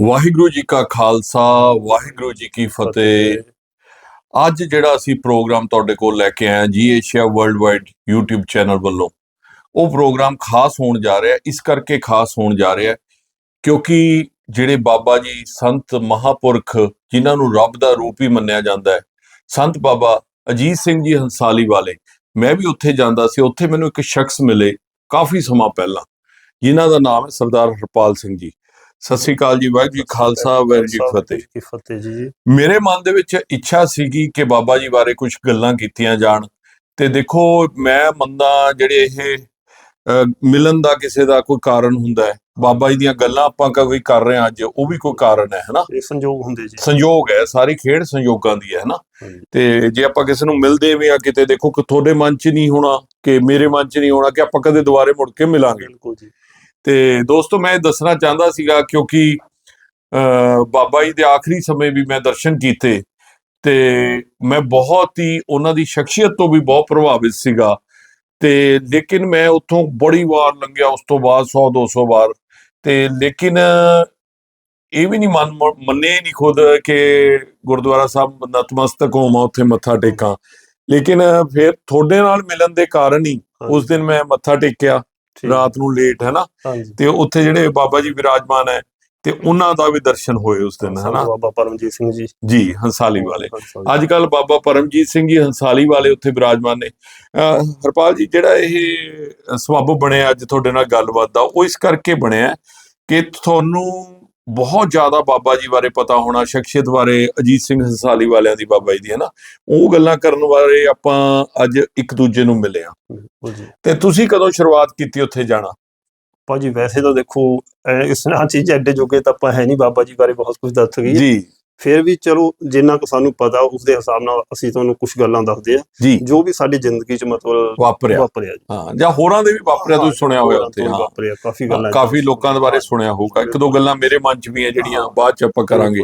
ਵਾਹਿਗੁਰੂ ਜੀ ਕਾ ਖਾਲਸਾ ਵਾਹਿਗੁਰੂ ਜੀ ਕੀ ਫਤਿਹ। ਅੱਜ ਜਿਹੜਾ ਅਸੀਂ ਪ੍ਰੋਗਰਾਮ ਤੁਹਾਡੇ ਕੋਲ ਲੈ ਕੇ ਆਏ ਹਾਂ ਜੀ Asia world wide YouTube channel ਵੱਲੋਂ। ਉਹ ਪ੍ਰੋਗਰਾਮ ਖਾਸ ਹੋਣ ਜਾ ਰਿਹਾ। ਇਸ ਕਰਕੇ ਖਾਸ ਹੋਣ ਜਾ ਰਿਹਾ ਕਿਉਂਕਿ ਜਿਹੜੇ ਬਾਬਾ ਜੀ ਸੰਤ ਮਹਾਪੁਰਖ ਜਿਨ੍ਹਾਂ ਨੂੰ ਰੱਬ ਦਾ ਰੂਪ ਹੀ ਮੰਨਿਆ ਜਾਂਦਾ ਹੈ ਸੰਤ ਬਾਬਾ ਅਜੀਤ ਸਿੰਘ ਜੀ ਹੰਸਾਲੀ ਵਾਲੇ ਮੈਂ ਵੀ ਉੱਥੇ ਜਾਂਦਾ ਸੀ ਉੱਥੇ ਮੈਨੂੰ ਇੱਕ ਸ਼ਖਸ ਮਿਲੇ ਕਾਫੀ ਸਮਾਂ ਪਹਿਲਾਂ ਜਿਨ੍ਹਾਂ ਦਾ ਨਾਮ ਹੈ ਸਰਦਾਰ ਹਰਪਾਲ ਸਿੰਘ ਜੀ। ਸਤਿ ਸ੍ਰੀ ਅਕਾਲ ਜੀ ਵਾਹਿਗੁਰੂ ਜੀ ਖਾਲਸਾ ਵਾਹਿਗੁਰੂ ਜੀ ਫਤਿਹ। ਕੀ ਫਤਿਹ ਜੀ। ਮੇਰੇ ਮਨ ਦੇ ਵਿੱਚ ਇੱਛਾ ਸੀਗੀ ਕਿ ਬਾਬਾ ਜੀ ਬਾਰੇ ਕੁਝ ਗੱਲਾਂ ਕੀਤੀਆਂ ਜਾਣ। ਤੇ ਦੇਖੋ ਮੈਂ ਮੰਨਦਾ ਜਿਹੜੇ ਇਹ ਮਿਲਣ ਦਾ ਕਿਸੇ ਦਾ ਕੋਈ ਕਾਰਨ ਹੁੰਦਾ ਹੈ। ਬਾਬਾ ਜੀ ਦੀਆਂ ਗੱਲਾਂ ਆਪਾਂ ਕੋਈ ਕਰ ਰਹੇ ਹਾਂ ਅੱਜ ਉਹ ਵੀ ਕੋਈ ਕਾਰਨ ਹੈ ਹਨਾ? ਇਹ ਸੰਜੋਗ ਹੁੰਦੇ ਜੀ। ਸੰਯੋਗ ਹੈ ਸਾਰੀ ਖੇਡ ਸੰਯੋਗਾਂ ਦੀ ਹੈ ਹਨਾ। ਤੇ ਜੇ ਆਪਾਂ ਕਿਸੇ ਨੂੰ ਮਿਲਦੇ ਵੀ ਆ ਕਿਤੇ ਦੇਖੋ ਕਿ ਤੁਹਾਡੇ ਮਨ 'ਚ ਨਹੀਂ ਹੋਣਾ ਕਿ ਮੇਰੇ ਮਨ 'ਚ ਨਹੀਂ ਹੋਣਾ ਕਿ ਆਪਾਂ ਕਦੇ ਦੁਬਾਰੇ ਮੁੜ ਕੇ ਮਿਲਾਂਗੇ। ਬਿਲਕੁਲ ਜੀ। ਤੇ ਦੋਸਤੋ ਮੈਂ ਇਹ ਦੱਸਣਾ ਚਾਹੁੰਦਾ ਸੀਗਾ ਕਿਉਂਕਿ ਬਾਬਾ ਜੀ ਦੇ ਆਖਰੀ ਸਮੇਂ ਵੀ ਮੈਂ ਦਰਸ਼ਨ ਕੀਤੇ ਤੇ ਮੈਂ ਬਹੁਤ ਹੀ ਉਹਨਾਂ ਦੀ ਸ਼ਖਸੀਅਤ ਤੋਂ ਵੀ ਬਹੁਤ ਪ੍ਰਭਾਵਿਤ ਸੀਗਾ ਤੇ ਲੇਕਿਨ ਮੈਂ ਉੱਥੋਂ ਬੜੀ ਵਾਰ ਲੰਘਿਆ ਉਸ ਤੋਂ ਬਾਅਦ 100 200 ਵਾਰ ਤੇ ਲੇਕਿਨ ਇਹ ਵੀ ਨਹੀਂ ਮੰਨ ਮੰਨੇ ਨਹੀਂ ਖੁਦ ਕਿ ਗੁਰਦੁਆਰਾ ਸਾਹਿਬ ਨਤਮਸਤਕ ਹੋਵਾਂ ਉੱਥੇ ਮੱਥਾ ਟੇਕਾਂ। ਲੇਕਿਨ ਫਿਰ ਤੁਹਾਡੇ ਨਾਲ ਮਿਲਣ ਦੇ ਕਾਰਨ ਹੀ। ਉਸ ਦਿਨ ਮੈਂ ਮੱਥਾ ਟੇਕਿਆ। ਰਾਤ ਨੂੰ ਲੇਟ ਹੈ ਨਾ? ਤੇ ਉੱਥੇ ਜਿਹੜੇ ਬਾਬਾ ਜੀ ਵਿਰਾਜਮਾਨ ਹੈ ਤੇ ਉਹਨਾਂ ਦਾ ਵੀ ਦਰਸ਼ਨ ਹੋਏ ਉਸ ਦਿਨ ਹਨਾ? ਬਾਬਾ ਪਰਮਜੀਤ ਸਿੰਘ ਜੀ। ਜੀ ਹੰਸਾਲੀ ਵਾਲੇ। ਅੱਜ ਕੱਲ ਬਾਬਾ ਪਰਮਜੀਤ ਸਿੰਘ ਜੀ ਹੰਸਾਲੀ ਵਾਲੇ ਉੱਥੇ ਵਿਰਾਜਮਾਨ ਨੇ। ਹਰਪਾਲ ਜੀ ਜਿਹੜਾ ਇਹ ਸਬੱਬ ਬਣਿਆ ਅੱਜ ਤੁਹਾਡੇ ਨਾਲ ਗੱਲਬਾਤ ਦਾ ਉਹ ਇਸ ਕਰਕੇ ਬਣਿਆ ਕਿ ਤੁਹਾਨੂੰ ਬਹੁਤ ਜ਼ਿਆਦਾ ਬਾਬਾ ਜੀ ਬਾਰੇ ਪਤਾ ਹੋਣਾ ਸ਼ਖਸੀਅਤ ਬਾਰੇ ਅਜੀਤ ਸਿੰਘ ਹੰਸਾਲੀ ਵਾਲਿਆਂ ਦੀ ਬਾਬਾ ਜੀ ਦੀ ਹੈ ਨਾ ਉਹ ਗੱਲਾਂ ਕਰਨ ਬਾਰੇ ਆਪਾਂ ਅੱਜ ਇੱਕ ਦੂਜੇ ਨੂੰ ਮਿਲੇ ਆ। ਬਿਲਕੁਲ ਜੀ। ਤੇ ਤੁਸੀਂ ਕਦੋਂ ਸ਼ੁਰੂਆਤ ਕੀਤੀ ਉੱਥੇ ਜਾਣਾ? ਭਾਜੀ ਵੈਸੇ ਤਾਂ ਦੇਖੋ ਇਸ ਨਾਲ ਚੀਜ਼ ਐਡੇ ਜੋਗੇ ਤਾਂ ਆਪਾਂ ਹੈ ਨਹੀਂ ਬਾਬਾ ਜੀ ਬਾਰੇ ਬਹੁਤ ਕੁਝ ਦੱਸ ਗਏ ਜੀ। ਫਿਰ ਵੀ ਚਲੋ ਜਿੰਨਾ ਕੁ ਸਾਨੂੰ ਪਤਾ ਉਸ ਦੇ ਹਿਸਾਬ ਨਾਲ ਅਸੀਂ ਤੁਹਾਨੂੰ ਕੁਝ ਗੱਲਾਂ ਦੱਸਦੇ ਆ ਜੀ। ਜੋ ਵੀ ਸਾਡੀ ਜ਼ਿੰਦਗੀ 'ਚ ਮਤਲਬ ਵਾਪਰਿਆ। ਵਾਪਰਿਆ ਜੀ। ਹਾਂ ਜਾਂ ਹੋਰਾਂ ਦੇ ਵੀ ਵਾਪਰਿਆ ਤੁਸੀਂ ਸੁਣਿਆ ਹੋਇਆ ਉੱਥੇ ਹਾਂ। ਵਾਪਰਿਆ ਕਾਫੀ ਗੱਲਾਂ ਕਾਫੀ ਲੋਕਾਂ ਦੇ ਬਾਰੇ ਸੁਣਿਆ ਹੋਊਗਾ। ਇੱਕ ਦੋ ਗੱਲਾਂ ਮੇਰੇ ਮਨ 'ਚ ਵੀ ਹੈ ਜਿਹੜੀਆਂ ਬਾਅਦ 'ਚ ਆਪਾਂ ਕਰਾਂਗੇ।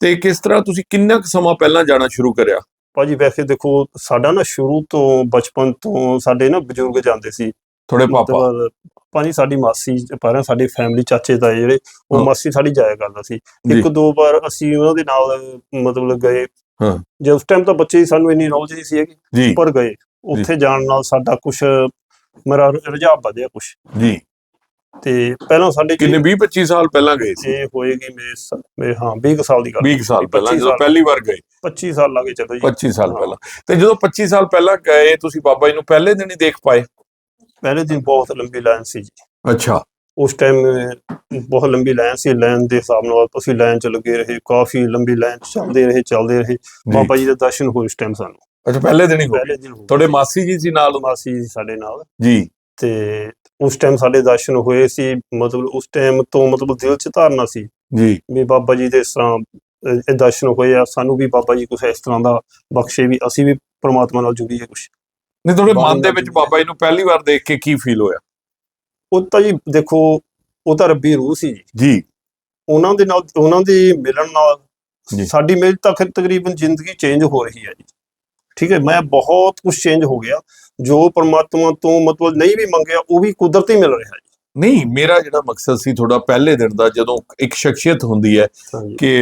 ਤੇ ਕਿਸ ਤਰ੍ਹਾਂ ਤੁਸੀਂ ਕਿੰਨਾ ਕੁ ਸਮਾਂ ਪਹਿਲਾਂ ਜਾਣਾ ਸ਼ੁਰੂ ਕਰਿਆ? ਭਾਜੀ ਵੈਸੇ ਦੇਖੋ ਸਾਡਾ ਨਾ ਸ਼ੁਰੂ ਤੋਂ ਬਚਪਨ ਤੋਂ ਸਾਡੇ ਨਾ ਬਜ਼ੁਰਗ ਜਾਂਦੇ ਸੀ। ਥੋੜੇ ਪਾਪਾ? ਭਾਜੀ ਸਾਡੀ ਮਾਸੀ ਪਰ ਸਾਡੀ ਫੈਮਿਲੀ ਚਾਚੇ ਤਾਏ ਜਿਹੜੇ ਉਹ। ਮਾਸੀ ਸਾਡੀ ਜਾਇਆ ਕਰਦਾ ਸੀ। ਇੱਕ ਦੋ ਵਾਰ ਅਸੀਂ ਉਹਨਾਂ ਦੇ ਨਾਲ ਮਤਲਬ ਗਏ। ਹਾਂ। ਜੇ ਉਸ ਟਾਈਮ ਤਾਂ ਬੱਚੇ ਸਾਨੂੰ ਇੰਨੀ ਨੌਲੇਜ ਨਹੀਂ ਸੀ ਹੈਗੀ ਪਰ ਗਏ। ਉੱਥੇ ਜਾਣ ਨਾਲ ਸਾਡਾ ਕੁਝ ਮੇਰਾ ਰੁਝਾਨ ਵਧਿਆ ਕੁਝ ਜੀ। ਤੇ ਪਹਿਲਾਂ ਸਾਡੇ ਕਿੰਨੇ 20 25 ਸਾਲ ਪਹਿਲਾਂ ਗਏ ਸੀ? ਇਹ ਹੋਏਗੀ ਮੇਰੇ ਹਾਂ 20 ਕੁ ਸਾਲ ਦੀ ਗੱਲ। 20 ਸਾਲ ਪਹਿਲਾਂ 25 ਜਦੋਂ। ਪਹਿਲੀ ਵਾਰ ਗਏ। 25 ਸਾਲ ਲੱਗੇ ਚਲੋ ਜੀ। 25 ਸਾਲ। ਪਹਿਲਾਂ। ਤੇ ਜਦੋਂ 25 ਸਾਲ ਪਹਿਲਾਂ ਗਏ ਤੁਸੀਂ ਬਾਬਾ ਜੀ ਨੂੰ ਪਹਿਲੇ ਦਿਨ ਹੀ ਦੇਖ ਪਾਏ? ਪਹਿਲੇ ਦਿਨ ਬਹੁਤ ਲੰਬੀ ਲਾਈਨ ਸੀ ਜੀ। ਅੱਛਾ। ਉਸ ਟਾਈਮ ਬਹੁਤ ਲੰਬੀ ਲਾਈਨ ਸੀ। ਲਾਈਨ ਦੇ ਹਿਸਾਬ ਨਾਲ ਅਸੀਂ ਲਾਈਨ ਚ ਲੱਗੇ ਰਹੇ। ਕਾਫੀ ਲੰਬੀ ਲਾਈਨ ਚੱਲਦੇ ਰਹੇ ਚੱਲਦੇ ਰਹੇ। ਬਾਬਾ ਜੀ ਦੇ ਦਰਸ਼ਨ ਹੋਏ ਉਸ ਟਾਈਮ ਸਾਨੂੰ। ਅੱਛਾ ਪਹਿਲੇ ਦਿਨ ਹੀ। ਪਹਿਲੇ ਦਿਨ। ਤੁਹਾਡੇ ਮਾਸੀ ਜੀ ਸੀ ਨਾਲ? ਮਾਸੀ ਜੀ ਸਾਡੇ ਨਾਲ। ਜੀ। ਤੇ ਉਸ ਟਾਈਮ ਸਾਡੇ ਦਰਸ਼ਨ ਹੋਏ ਸੀ। ਮਤਲਬ ਉਸ ਟਾਈਮ ਤੋਂ ਮਤਲਬ ਦਿਲ ਚ ਧਾਰਨਾ ਸੀ। ਜੀ। ਵੀ ਬਾਬਾ ਜੀ ਦੇ ਇਸ ਤਰ੍ਹਾਂ ਦਰਸ਼ਨ ਹੋਏ ਆ। ਸਾਨੂੰ ਵੀ ਬਾਬਾ ਜੀ ਕੁਛ ਇਸ ਤਰ੍ਹਾਂ ਦਾ ਬਖਸ਼ੇ ਵੀ ਅਸੀਂ ਵੀ ਪ੍ਰਮਾਤਮਾ ਨਾਲ ਜੁੜੀਏ ਕੁਛ। ਨਹੀਂ ਤੁਹਾਡੇ ਮਨ ਦੇ ਵਿੱਚ ਬਾਬਾ ਜੀ ਨੂੰ ਪਹਿਲੀ ਵਾਰ ਦੇਖ ਕੇ ਕੀ ਫੀਲ ਹੋਇਆ? ਉਹ ਤਾਂ ਜੀ ਦੇਖੋ ਉਹ ਤਾਂ ਰੱਬੀ ਰੂਹ ਸੀ ਜੀ। ਜੀ। ਉਹਨਾਂ ਦੇ ਨਾਲ ਉਹਨਾਂ ਦੀ ਮਿਲਣ। ਨਾਲ ਸਾਡੀ ਮੇਰੀ ਤੱਕ ਤਕਰੀਬਨ ਜ਼ਿੰਦਗੀ ਚੇਂਜ ਹੋ ਰਹੀ ਹੈ ਜੀ। ਠੀਕ ਹੈ ਮੈਂ ਬਹੁਤ ਕੁਝ ਚੇਂਜ ਹੋ ਗਿਆ। ਜੋ ਪਰਮਾਤਮਾ ਤੋਂ ਮਤਲਬ ਨਹੀਂ ਵੀ ਮੰਗਿਆ ਉਹ ਵੀ ਕੁਦਰਤੀ ਮਿਲ ਰਿਹਾ ਜੀ। ਨਹੀਂ ਮੇਰਾ ਜਿਹੜਾ ਮਕਸਦ ਸੀ ਤੁਹਾਡਾ ਪਹਿਲੇ ਦਿਨ ਦਾ ਜਦੋਂ ਇੱਕ ਸ਼ਖਸੀਅਤ ਹੁੰਦੀ ਹੈ ਕਿ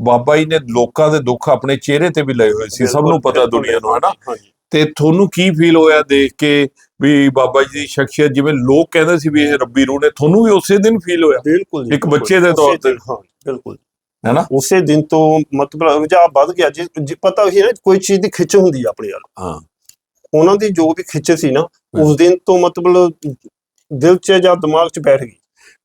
ਬਾਬਾ ਜੀ ਨੇ ਲੋਕਾਂ ਦੇ ਦੁੱਖ ਆਪਣੇ ਚਿਹਰੇ ਤੇ ਵੀ ਲਏ ਹੋਏ ਸੀ ਸਭ ਨੂੰ ਪਤਾ ਦੁਨੀਆ ਨੂੰ ਹਨਾ? ਤੇ ਤੁਹਾਨੂੰ ਕੀ ਫੀਲ ਹੋਇਆ ਦੇਖ ਕੇ ਵੀ ਬਾਬਾ ਜੀ ਦੀ ਸ਼ਖਸੀਅਤ ਜਿਵੇਂ ਲੋਕ ਕਹਿੰਦੇ ਸੀ ਵੀ ਇਹ ਰੱਬੀ ਰੂਹ ਨੇ ਤੁਹਾਨੂੰ ਵੀ ਉਸੇ ਦਿਨ ਫੀਲ ਹੋਇਆ? ਬਿਲਕੁਲ ਜੀ ਇੱਕ। ਬੱਚੇ ਦੇ ਤੌਰ ਤੇ। ਹਾਂ ਬਿਲਕੁਲ। ਹੈਨਾ? ਉਸੇ ਦਿਨ ਤੋਂ ਮਤਲਬ ਰੁਝਾਨ ਵੱਧ ਗਿਆ। ਜੀ ਪਤਾ ਹੀ ਹੈ ਨਾ ਕੋਈ ਚੀਜ਼ ਦੀ ਖਿੱਚ ਹੁੰਦੀ ਆ ਆਪਣੇ ਵੱਲ ਹਾਂ। ਉਹਨਾਂ ਦੀ ਜੋ ਵੀ ਖਿੱਚ ਸੀ ਨਾ ਹਾਂ। ਉਸ ਦਿਨ ਤੋਂ ਮਤਲਬ ਦਿਲ 'ਚ ਜਾਂ ਦਿਮਾਗ 'ਚ ਬੈਠ ਗਈ।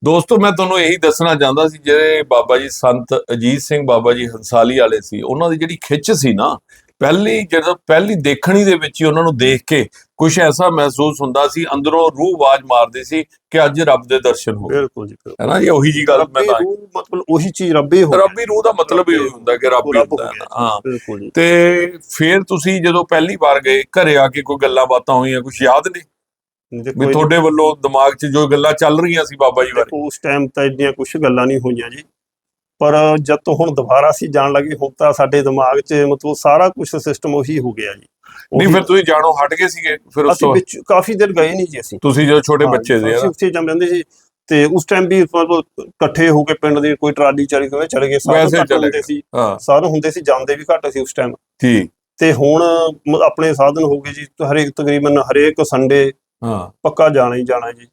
ਦੋਸਤੋ ਮੈਂ ਤੁਹਾਨੂੰ ਇਹੀ ਦੱਸਣਾ ਚਾਹੁੰਦਾ ਸੀ ਜਿਹੜੇ ਬਾਬਾ ਜੀ ਸੰਤ ਅਜੀਤ ਸਿੰਘ ਬਾਬਾ ਜੀ ਹੰਸਾਲੀ ਵਾਲੇ ਸੀ ਉਹਨਾਂ ਦੀ ਜਿਹੜੀ ਖਿੱਚ ਸੀ ਨਾ ਪਹਿਲੀ ਜਦੋਂ ਪਹਿਲੀ ਦੇਖਣੀ ਦੇ ਵਿੱਚ ਹੀ ਉਹਨਾਂ ਨੂੰ ਦੇਖ ਕੇ ਕੁਝ ਐਸਾ ਮਹਿਸੂਸ ਹੁੰਦਾ ਸੀ ਅੰਦਰੋਂ ਰੂਹ ਆਵਾਜ਼ ਮਾਰਦੀ ਸੀ ਕਿ ਅੱਜ ਰੱਬ ਦੇ ਦਰਸ਼ਨ ਹੋ ਗਏ ਬਿਲਕੁਲ ਜੀ ਬਿਲਕੁਲ। ਹੈ ਨਾ ਇਹ ਉਹੀ ਜੀ ਗੱਲ ਮੈਂ ਰੱਬੀ ਤਾਂ ਰੂਹ ਮਤਲਬ ਉਹੀ ਚੀਜ਼ ਰੱਬੀ ਹੋ ਰੱਬੀ ਰੂਹ ਦਾ ਮਤਲਬ ਇਹ ਹੁੰਦਾ ਕਿ ਰੱਬ ਹੀ ਰੱਬ ਹੁੰਦਾ ਹੋ ਹੈ ਗਿਆ। ਨਾ। ਹਾਂ ਬਿਲਕੁਲ ਜੀ ਤੇ ਫਿਰ ਤੁਸੀਂ ਜਦੋਂ ਪਹਿਲੀ ਵਾਰ ਗਏ ਘਰੇ ਆ ਕੇ ਕੋਈ ਗੱਲਾਂ ਬਾਤਾਂ ਹੋਈਆਂ ਕੁਝ ਯਾਦ ਨੇ ਵੀ ਤੁਹਾਡੇ ਵੱਲੋਂ ਦਿਮਾਗ 'ਚ ਜੋ ਗੱਲਾਂ ਚੱਲ ਰਹੀਆਂ ਸੀ ਬਾਬਾ ਜੀ ਬਾਰੇ ਉਸ ਟਾਈਮ ਤਾਂ ਇੰਨੀਆਂ ਕੁਝ ਗੱਲਾਂ ਨਹੀਂ ਹੋਈਆਂ ਜੀ ਪਰ ਜਦ ਤੋਂ ਹੁਣ ਦੁਬਾਰਾ ਅਸੀਂ ਜਾਣ ਲੱਗੇ ਹੁਣ ਤਾਂ ਸਾਡੇ ਦਿਮਾਗ 'ਚ ਮਤਲਬ ਸਾਰਾ ਕੁਝ ਸਿਸਟਮ ਉਹੀ ਹੋ ਗਿਆ ਜੀ। ਨਹੀਂ ਫਿਰ ਤੁਸੀਂ ਜਾਣੋ ਹਟ ਗਏ ਸੀਗੇ ਫਿਰ ਉਸ ਅਸੀਂ ਤੋਂ ਵਿੱਚ ਕਾਫੀ ਦਿਨ ਗਏ ਨਹੀਂ ਜੀ ਅਸੀਂ। ਤੁਸੀਂ ਜਦੋਂ ਛੋਟੇ ਬੱਚੇ ਸੀ ਅਸੀਂ? ਉੱਥੇ ਜਮ ਰਹਿੰਦੇ ਸੀ ਤੇ ਉਸ ਟਾਈਮ ਵੀ ਮਤਲਬ ਇਕੱਠੇ ਹੋ ਕੇ ਪਿੰਡ ਦੀ ਕੋਈ ਟਰਾਲੀ ਚਲੀ ਗਏ ਚਲੇ ਗਏ ਸਾਧਨ ਵੈਸੇ ਘੱਟ ਚਲੇ ਹੁੰਦੇ ਗਏ। ਸੀ। ਹਾਂ। ਸਾਧਨ ਹੁੰਦੇ ਸੀ ਜਾਂਦੇ ਵੀ ਘੱਟ ਸੀ ਉਸ ਟਾਈਮ ਜੀ ਤੇ ਹੁਣ ਮ- ਆਪਣੇ ਸਾਧਨ ਹੋ ਗਏ ਜੀ ਹਰੇਕ ਤਕਰੀਬਨ ਹਰੇਕ ਸੰਡੇ ਹਾਂ। ਪੱਕਾ ਜਾਣਾ ਹੀ ਜਾਣਾ ਜੀ।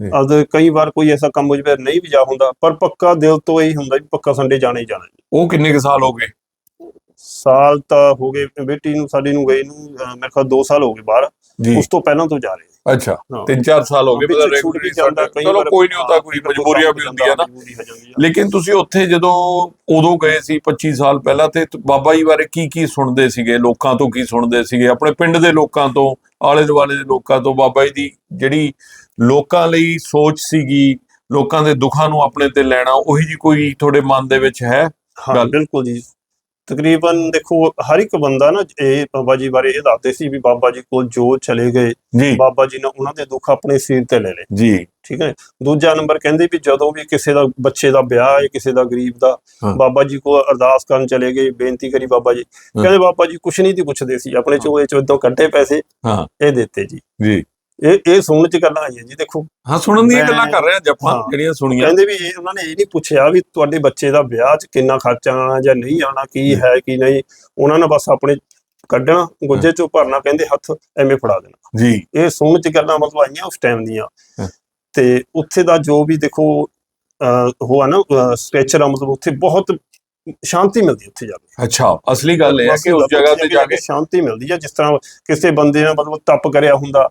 ਜੀ। ਅਦ ਕਈ ਵਾਰ ਕੋਈ ਐਸਾ ਕੰਮ ਜਾਵੇ ਨਹੀਂ ਵੀ ਜਾ ਹੁੰਦਾ। ਪਰ ਪੱਕਾ ਦਿਲ ਤੋਂ ਇਹੀ ਹੁੰਦਾ ਵੀ ਪੱਕਾ ਸੰਡੇ ਜਾਣਾ ਹੀ ਜਾਣਾ ਜੀ। ਉਹ ਕਿੰਨੇ ਕੁ ਸਾਲ ਹੋ ਗਏ? ਸਾਲ ਤਾਂ ਹੋ ਗਏ ਬੇਟੀ ਨੂੰ ਸਾਡੀ ਨੂੰ ਗਈ ਨੂੰ ਅਹ ਮੇਰੇ ਖਿਆਲ 2 ਸਾਲ ਹੋ ਗਏ ਬਾਹਰ। ਜੀ। ਉਸ ਤੋਂ ਪਹਿਲਾਂ ਤੋਂ ਜਾ ਰਹੇ ਅੱਛਾ ਹਾਂ। ਤਿੰਨ ਚਾਰ ਸਾਲ ਹੋ ਗਏ ਵਿੱਚ ਮਤਲਬ ਛੁੱਟ ਵੀ ਰੈਗੂਲਰਲੀ ਜਾਂਦਾ, ਕਈ ਚਲੋ ਵਾਰ ਕੋਈ ਨਹੀਂ ਹੁੰਦਾ ਕੋਈ ਕੋਈ ਮਜਬੂਰੀਆਂ ਵੀ ਹੁੰਦੀਆਂ ਨਾ। ਮਜਬੂਰੀ ਹੋ ਜਾਂਦੀ ਆ। ਲੇਕਿਨ ਤੁਸੀਂ ਉੱਥੇ ਜਦੋਂ ਉਦੋਂ ਗਏ ਸੀ 25 ਸਾਲ ਪਹਿਲਾਂ ਤੇ ਤ- ਬਾਬਾ ਜੀ ਬਾਰੇ ਕੀ ਕੀ ਸੁਣਦੇ ਸੀਗੇ? ਲੋਕਾਂ ਤੋਂ ਕੀ ਸੁਣਦੇ ਸੀਗੇ? ਆਪਣੇ ਪਿੰਡ ਦੇ ਲੋਕਾਂ ਤੋਂ ਆਲੇ ਦੁਆਲੇ ਦੇ ਲੋਕਾਂ ਤੋਂ ਬਾਬਾ ਜੀ ਦੀ ਜਿਹੜੀ ਲੋਕਾਂ ਲਈ ਸੋਚ ਸੀਗੀ ਲੋਕਾਂ ਦੇ ਦੁੱਖਾਂ ਨੂੰ ਆਪਣੇ ਤੇ ਲੈਣਾ ਉਹੀ ਜੀ ਕੋਈ ਤੁਹਾਡੇ ਮਨ ਦੇ ਵਿੱਚ ਹੈ ਹਾਂ। ਬਿਲਕੁਲ ਜੀ। ਤਕਰੀਬਨ ਦੇਖੋ ਹਰ ਇੱਕ ਬੰਦਾ ਨਾ ਇਹ ਬਾਬਾ ਜੀ ਬਾਰੇ ਇਹ ਦੱਸਦੇ ਸੀ ਵੀ ਬਾਬਾ ਜੀ ਕੋਲ ਜੋ ਚਲੇ ਗਏ ਬਾਬਾ ਜੀ ਨੇ ਉਹਨਾਂ ਦੇ ਦੁੱਖ ਆਪਣੇ ਸਿਰ ਤੇ ਲੈ ਲਏ। ਜੀ। ਠੀਕ ਹੈ ਦੂਜਾ ਨੰਬਰ ਕਹਿੰਦੇ ਵੀ ਜਦੋਂ ਵੀ ਕਿਸੇ ਦਾ ਬੱਚੇ ਦਾ ਵਿਆਹ ਹੈ ਕਿਸੇ ਦਾ ਗਰੀਬ ਦਾ। ਬਾਬਾ ਜੀ ਕੋਲ ਅਰਦਾਸ ਕਰਨ ਚਲੇ ਗਏ ਬੇਨਤੀ ਕਰੀ ਬਾਬਾ ਜੀ। ਕਹਿੰਦੇ ਬਾਬਾ ਜੀ ਕੁਛ ਨਹੀਂ ਦੀ ਪੁੱਛਦੇ ਸੀ ਆਪਣੇ ਚੋਲੇ ਚੋਂ ਇਦੋਂ ਕੱਢੇ ਪੈਸੇ ਹਾਂ। ਇਹ ਦਿੱਤੇ ਜੀ। ਜੀ। ਇਹ ਇਹ ਸੁਣਨ ਚ ਗੱਲਾਂ ਆਈਆਂ ਜੀ ਦੇਖੋ। ਹਾਂ ਸੁਣਨ ਦੀਆਂ ਗੱਲਾਂ ਕਰ ਰਹੇ ਹਾਂ ਜੱਪਾਂ। ਜਿਹੜੀਆਂ ਸੁਣੀਆਂ। ਕਹਿੰਦੇ ਵੀ ਇਹ ਉਹਨਾਂ ਨੇ ਇਹ ਨਹੀਂ ਪੁੱਛਿਆ ਵੀ ਤੁਹਾਡੇ ਬੱਚੇ ਦਾ ਵਿਆਹ 'ਚ ਕਿੰਨਾ ਖਰਚਾ ਆਣਾ ਜਾਂ ਨਹੀਂ ਆਣਾ ਕੀ ਹੈ। ਕੀ ਨਹੀਂ। ਉਹਨਾਂ ਨੇ ਬਸ ਆਪਣੇ ਕੱਢਣਾ ਗੁੱਜੇ ਚੋਂ ਭਰਨਾ ਕਹਿੰਦੇ ਹੱਥ ਐਵੇਂ ਫੜਾ ਦੇਣਾ। ਜੀ। ਇਹ ਸੁਣਨ ਚ ਗੱਲਾਂ ਮਤਲਬ ਆਈਆਂ ਉਸ ਟਾਈਮ ਦੀਆਂ। ਤੇ ਉੱਥੇ ਦਾ ਜੋ ਵੀ ਦੇਖੋ ਅਹ, ਉਹ ਆ ਨਾ ਸਟ੍ਰੈਚਰ ਆ ਮਤਲਬ ਉੱਥੇ ਬਹੁਤ ਸ਼ਾਂਤੀ ਮਿਲਦੀ ਉੱਥੇ ਜਾ ਕੇ। ਅੱਛਾ ਅਸਲੀ ਗੱਲ ਇਹ ਹੈ ਕਿ ਉਸ ਜਗ੍ਹਾ ਤੇ ਜਾ ਕੇ ਸ਼ਾਂਤੀ ਮਿਲਦੀ ਹੈ ਜਿਸ ਤਰ੍ਹਾਂ ਕਿਸੇ ਬੰਦੇ ਨੇ ਮਤਲਬ ਤਪ ਕਰਿਆ ਹੁੰਦਾ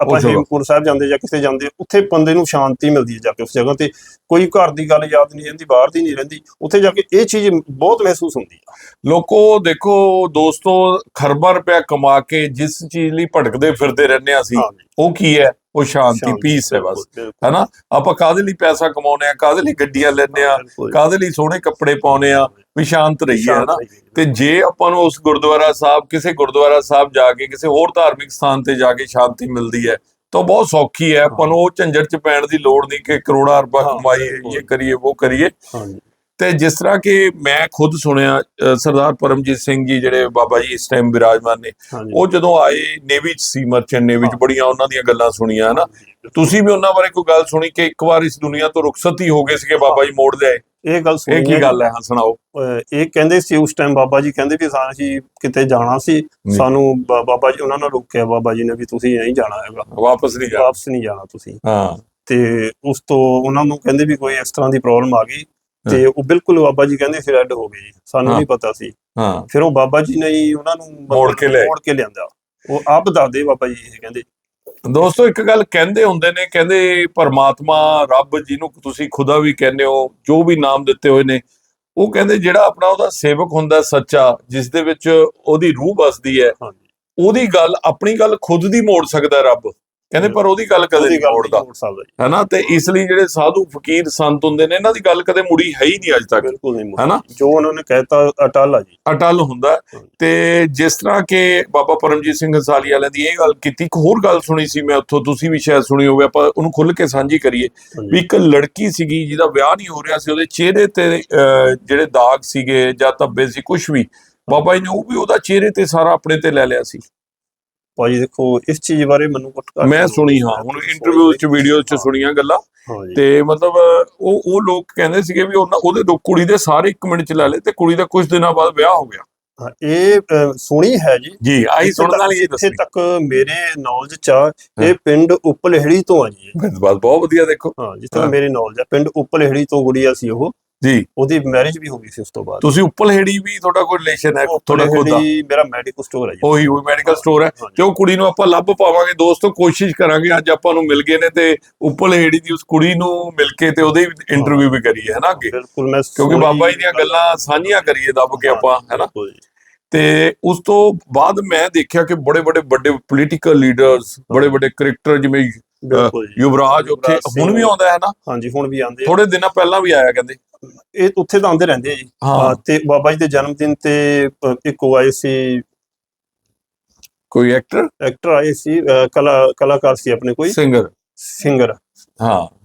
ਆਪਾਂ ਹੇਮਕੁੰਟ ਸਾਹਿਬ ਜਾਂਦੇ ਜਾਂ ਕਿਸੇ ਜਾਂਦੇ ਉੱਥੇ ਬੰਦੇ ਨੂੰ ਸ਼ਾਂਤੀ ਮਿਲਦੀ ਹੈ ਜਾ ਕੇ ਉਸ ਜਗ੍ਹਾ ਤੇ। ਕੋਈ ਘਰ ਦੀ ਗੱਲ ਯਾਦ ਨਹੀਂ ਰਹਿੰਦੀ ਬਾਹਰ ਦੀ ਨਹੀਂ ਰਹਿੰਦੀ ਉੱਥੇ ਜਾ ਕੇ ਇਹ ਚੀਜ਼ ਬਹੁਤ ਮਹਿਸੂਸ ਹੁੰਦੀ ਹੈ। ਲੋਕੋ ਦੇਖੋ ਦੋਸਤੋ ਖਰਬਾਂ ਰੁਪਇਆ ਕਮਾ ਕੇ ਜਿਸ ਚੀਜ਼ ਲਈ ਭਟਕਦੇ ਫਿਰਦੇ ਰਹਿੰਦੇ ਅਸੀਂ ਹਾਂਜੀ ਉਹ ਕੀ ਹੈ? ਉਹ ਸ਼ਾਂਤੀ ਪੀਸ ਹੈ ਬਸ ਹੈਨਾ? ਆਪਾਂ ਕਾਹਦੇ ਲਈ ਪੈਸਾ ਕਮਾਉਨੇ ਆ ਕਾਹਦੇ ਲਈ ਗੱਡੀਆਂ ਲੈਂਦੇ ਆ। ਕਾਹਦੇ ਲਈ ਸੋਹਣੇ ਕੱਪੜੇ ਪਾਉਨੇ ਆ ਵੀ ਸ਼ਾਂਤ ਰਹੀਏ ਹੈਨਾ। ਤੇ ਜੇ ਆਪਾਂ ਨੂੰ ਉਸ ਗੁਰਦੁਆਰਾ ਸਾਹਿਬ ਕਿਸੇ ਗੁਰਦੁਆਰਾ ਸਾਹਿਬ ਜਾ ਕੇ ਕਿਸੇ ਹੋਰ ਧਾਰਮਿਕ ਸਥਾਨ ਤੇ ਜਾ ਕੇ ਸ਼ਾਂਤੀ ਮਿਲਦੀ ਹੈ ਤਾਂ ਬਹੁਤ ਸੌਖੀ ਹੈ। ਆਪਾਂ ਨੂੰ ਉਹ ਝੰਜਟ ਚ ਪੈਣ ਦੀ ਲੋੜ ਨਹੀਂ ਕਿ ਕਰੋੜਾਂ ਹਾਂ, ਕਮਾਈਏ। ਇਹ ਕਰੀਏ ਉਹ ਕਰੀਏ। ਹਾਂਜੀ। ਤੇ ਜਿਸ ਤਰ੍ਹਾਂ ਕਿ ਮੈਂ ਖੁਦ ਸੁਣਿਆ ਸਰਦਾਰ ਪਰਮਜੀਤ ਸਿੰਘ ਜੀ ਜਿਹੜੇ ਬਾਬਾ ਜੀ ਇਸ ਟਾਈਮ ਵਿਰਾਜਮਾਨ ਨੇ ਉਹ ਜਦੋਂ ਆਏ ਨੇਵੀ ਚ ਸੀ ਮਰਚੈਂਟ ਨੇਵੀ ਚ। ਬੜੀਆਂ ਉਹਨਾਂ ਦੀਆਂ ਗੱਲਾਂ ਸੁਣੀਆਂ ਹਨਾ? ਤੁਸੀਂ ਵੀ ਉਹਨਾਂ ਬਾਰੇ ਕੋਈ ਗੱਲ ਸੁਣੀ ਕਿ ਇੱਕ ਵਾਰ ਇਸ ਦੁਨੀਆ ਤੋਂ ਰੁਖਸਤ ਹੀ ਹੋ ਗਏ ਸੀਗੇ ਬਾਬਾ ਜੀ ਮੋੜ ਲਿਆਏ? ਇਹ ਗੱਲ ਸੁਣੀ ਇਹ ਕੀ ਗੱਲ ਹੈ? ਹਾਂ ਸੁਣਾਓ। ਇਹ ਕਹਿੰਦੇ ਸੀ ਉਸ ਟਾਈਮ ਬਾਬਾ ਜੀ ਕਹਿੰਦੇ ਵੀ ਸਾਨੂੰ ਅਸੀਂ ਕਿਤੇ ਜਾਣਾ ਸੀ ਸਾਨੂੰ ਬਾਬਾ ਜੀ ਉਹਨਾਂ ਨੇ ਰੋਕਿਆ ਬਾਬਾ ਜੀ ਨੇ ਵੀ ਤੁਸੀਂ ਨਹੀਂ ਜਾਣਾ ਹੈਗਾ। ਵਾਪਸ ਨਹੀਂ ਜਾ ਵਾਪਸ ਨਹੀਂ ਜਾਣਾ ਤੁਸੀਂ। ਹਾਂ। ਤੇ ਉਸ ਤੋਂ ਉਹਨਾਂ ਨੂੰ ਕਹਿੰਦੇ ਵੀ ਕੋਈ ਇਸ ਤਰ੍ਹਾਂ ਦੀ ਪ੍ਰੋਬਲਮ ਆ ਗਈ। ਤੇ ਉਹ ਬਿਲਕੁਲ ਬਾਬਾ ਜੀ ਕਹਿੰਦੇ ਸੀ ਰੈੱਡ ਹੋ ਗਏ ਜੀ ਸਾਨੂੰ। ਨਹੀਂ ਪਤਾ ਸੀ। ਹਾਂ। ਫਿਰ ਉਹ ਬਾਬਾ ਜੀ ਨੇ ਹੀ ਉਹਨਾਂ ਨੂੰ ਮੋੜ ਕੇ ਲਿਆਏ। ਮੋੜ ਕੇ ਲਿਆਂਦਾ। ਉਹ ਆਪ ਦੱਸਦੇ ਬਾਬਾ ਜੀ ਇਹ ਕਹਿੰਦੇ। ਦੋਸਤੋ ਇੱਕ ਗੱਲ ਕਹਿੰਦੇ ਹੁੰਦੇ ਨੇ ਕਹਿੰਦੇ ਪਰਮਾਤਮਾ ਰੱਬ ਜਿਹਨੂੰ ਤੁਸੀਂ ਖੁਦਾ ਵੀ ਕਹਿੰਦੇ ਹੋ ਜੋ ਵੀ ਨਾਮ ਦਿੱਤੇ ਹੋਏ ਨੇ ਉਹ ਕਹਿੰਦੇ ਜਿਹੜਾ ਆਪਣਾ ਉਹਦਾ ਸੇਵਕ ਹੁੰਦਾ ਸੱਚਾ ਜਿਸ ਦੇ ਵਿੱਚ ਉਹਦੀ ਰੂਹ ਵਸਦੀ ਹੈ ਉਹਦੀ ਗੱਲ ਆਪਣੀ ਗੱਲ ਖੁਦ ਦੀ ਮੋੜ ਸਕਦਾ ਰੱਬ। ਕਹਿੰਦੇ ਪਰ ਉਹਦੀ ਗੱਲ ਕਦੇ ਨਹੀਂ ਮੋੜਦਾ। ਹੈਨਾ ਤੇ ਇਸ ਲਈ ਜਿਹੜੇ ਸਾਧੂ ਫਕੀਰ ਸੰਤ ਹੁੰਦੇ ਨੇ ਇਹਨਾਂ ਦੀ ਗੱਲ ਕਦੇ ਮੁੜੀ ਹੈ ਹੀ ਨਹੀਂ ਅੱਜ ਤੱਕ। ਬਿਲਕੁਲ ਨਹੀਂ ਮੋੜ। ਹੈਨਾ? ਜੋ ਉਹਨਾਂ ਨੇ ਕਹਿਤਾ ਅਟਲ ਆ ਜੀ। ਅਟਲ ਹੁੰਦਾ। ਤੇ ਜਿਸ ਤਰ੍ਹਾਂ ਕਿ ਬਾਬਾ ਪਰਮਜੀਤ ਸਿੰਘ ਹੰਸਾਲੀ ਵਾਲਿਆਂ ਦੀ ਇਹ ਗੱਲ ਕੀਤੀ ਇੱਕ ਹੋਰ ਗੱਲ ਸੁਣੀ ਸੀ ਮੈਂ ਉੱਥੋਂ ਤੁਸੀਂ ਵੀ ਸ਼ਾਇਦ ਸੁਣੀ ਹੋਵੇ ਆਪਾਂ ਉਹਨੂੰ ਖੁੱਲ ਕੇ ਸਾਂਝੀ ਕਰੀਏ। ਵੀ ਇੱਕ ਲੜਕੀ ਸੀਗੀ ਜਿਹਦਾ ਵਿਆਹ ਨਹੀਂ ਹੋ ਰਿਹਾ ਸੀ ਉਹਦੇ ਚਿਹਰੇ ਤੇ ਜਿਹੜੇ ਦਾਗ ਸੀਗੇ ਜਾਂ ਧੱਬੇ ਸੀ ਕੁਝ ਵੀ। ਬਾਬਾ ਜੀ ਨੇ ਉਹ ਵੀ ਉਹਦਾ ਚਿਹਰੇ ਤੇ ਸਾਰਾ ਆਪਣੇ ਤੇ ਲੈ ਲਿਆ ਸੀ। ਭਾਜੀ ਦੇਖੋ ਇਸ ਚੀਜ਼ ਬਾਰੇ ਮੈਨੂੰ ਕੁਝ ਮੈਂ ਸੁਣੀ ਹਾਂ। ਹੁਣ ਇੰਟਰਵਿਊ ਚ ਵੀਡੀਓ ਚ। ਸੁਣੀਆਂ ਗੱਲਾਂ। ਤੇ ਮਤਲਬ ਉਹ ਉਹ ਲੋਕ ਕਹਿੰਦੇ ਸੀਗੇ ਵੀ ਉਹਨਾਂ ਉਹਦੇ ਦੋ ਕੁੜੀ ਦੇ ਸਾਰੇ ਇੱਕ ਮਿੰਟ ਚ ਲੈ ਲਏ ਤੇ ਕੁੜੀ ਦਾ ਕੁਝ ਦਿਨਾਂ ਬਾਅਦ ਵਿਆਹ ਹੋ ਗਿਆ। ਇਹ ਸੁਣੀ ਹੈ ਜੀ। ਜੀ ਇੱਥੇ ਸੁਣਨ ਵਾਲੀ ਇਹ ਇੱਥੇ ਦੱਸੀ ਤੱਕ ਮੇਰੇ ਨੌਲੇਜ ਚ ਇਹ ਪਿੰਡ ਉਪਲਹੜੀ ਤੋਂ ਆ ਜੀ। ਬਹੁਤ ਵਧੀਆ ਦੇਖੋ। ਹਾਂ ਜਿੱਥੇ। ਮੇਰੀ ਨੌਲੇਜ ਆ ਪਿੰਡ ਉਪਲਹੜੀ ਤੋਂ ਗੁੜੀਆ ਸੀ ਉਹ। ਜੀ। ਉਹਦੀ ਮੈਰਿਜ ਵੀ ਹੋ ਗਈ ਸੀ ਉਸ ਤੋਂ ਬਾਅਦ। ਤੁਸੀਂ ਉੱਪਲ ਹੇੜੀ ਵੀ ਤੁਹਾਡਾ ਕੋਈ ਰਿਲੇਸ਼ਨ ਹੈ ਤੁਹਾਡਾ ਖੁਦ ਦਾ? ਮੇਰਾ ਮੈਡੀਕਲ ਸਟੋਰ ਹੈ ਜੀ। ਉਹੀ ਉਹੀ ਮੈਡੀਕਲ ਸਟੋਰ ਹੈ। ਤੇ ਉਹ ਕੁੜੀ ਨੂੰ ਆਪਾਂ ਲੱਭ ਪਾਵਾਂਗੇ? ਦੋਸਤੋ ਕੋਸ਼ਿਸ਼ ਕਰਾਂਗੇ। ਅੱਜ ਆਪਾਂ ਨੂੰ ਮਿਲ ਗਏ ਨੇ ਤੇ ਉੱਪਲ ਹੇੜੀ ਦੀ ਉਸ ਕੁੜੀ ਨੂੰ ਮਿਲ ਕੇ ਤੇ ਉਹਦੇ ਇੰਟਰਵਿਊ ਵੀ ਕਰੀਏ ਹੈ ਨਾ ਅੱਗੇ? ਬਿਲਕੁਲ ਮੈਂ ਕਿਉਂਕਿ ਬਾਬਾ ਜੀ ਦੀਆਂ ਗੱਲਾਂ ਸਾਂਝੀਆਂ ਕਰੀਏ ਦੱਬ ਕੇ ਆਪਾਂ ਹੈ ਨਾ। ਤੇ ਉਸ ਤੋਂ ਬਾਅਦ ਮੈਂ ਦੇਖਿਆ ਕਿ ਬੜੇ ਬੜੇ ਵੱਡੇ ਪੋਲੀਟੀਕਲ ਲੀਡਰਸ ਬੜੇ ਵੱਡੇ ਕ੍ਰਿਕਟਰ ਜਿਵੇਂ ਯੁਵਰਾਜ ਉੱਥੇ ਹੁਣ ਵੀ। ਆਉਂਦਾ ਹੈ ਨਾ? ਹਾਂਜੀ ਹੁਣ ਵੀ ਆਉਂਦੇ। ਥੋੜੇ ਦਿਨਾਂ ਪਹਿਲਾਂ ਵੀ ਆਇਆ ਕਹਿੰਦੇ। ਇਹ ਉੱਥੇ ਤਾਂ ਆਉਂਦੇ ਰਹਿੰਦੇ ਆ ਜੀ। ਹਾਂ। ਤੇ ਬਾਬਾ ਜੀ ਦੇ ਜਨਮ ਦਿਨ ਤੇ ਅ, ਇੱਕ ਉਹ ਆਏ ਸੀ। ਕੋਈ ਐਕਟਰ ਐਕਟਰ ਆਏ ਸੀ ਅ, ਕਲਾ ਕਲਾਕਾਰ ਸੀ ਆਪਣੇ ਕੋਈ। ਸਿੰਗਰ ਸਿੰਗਰ ਹਾਂ।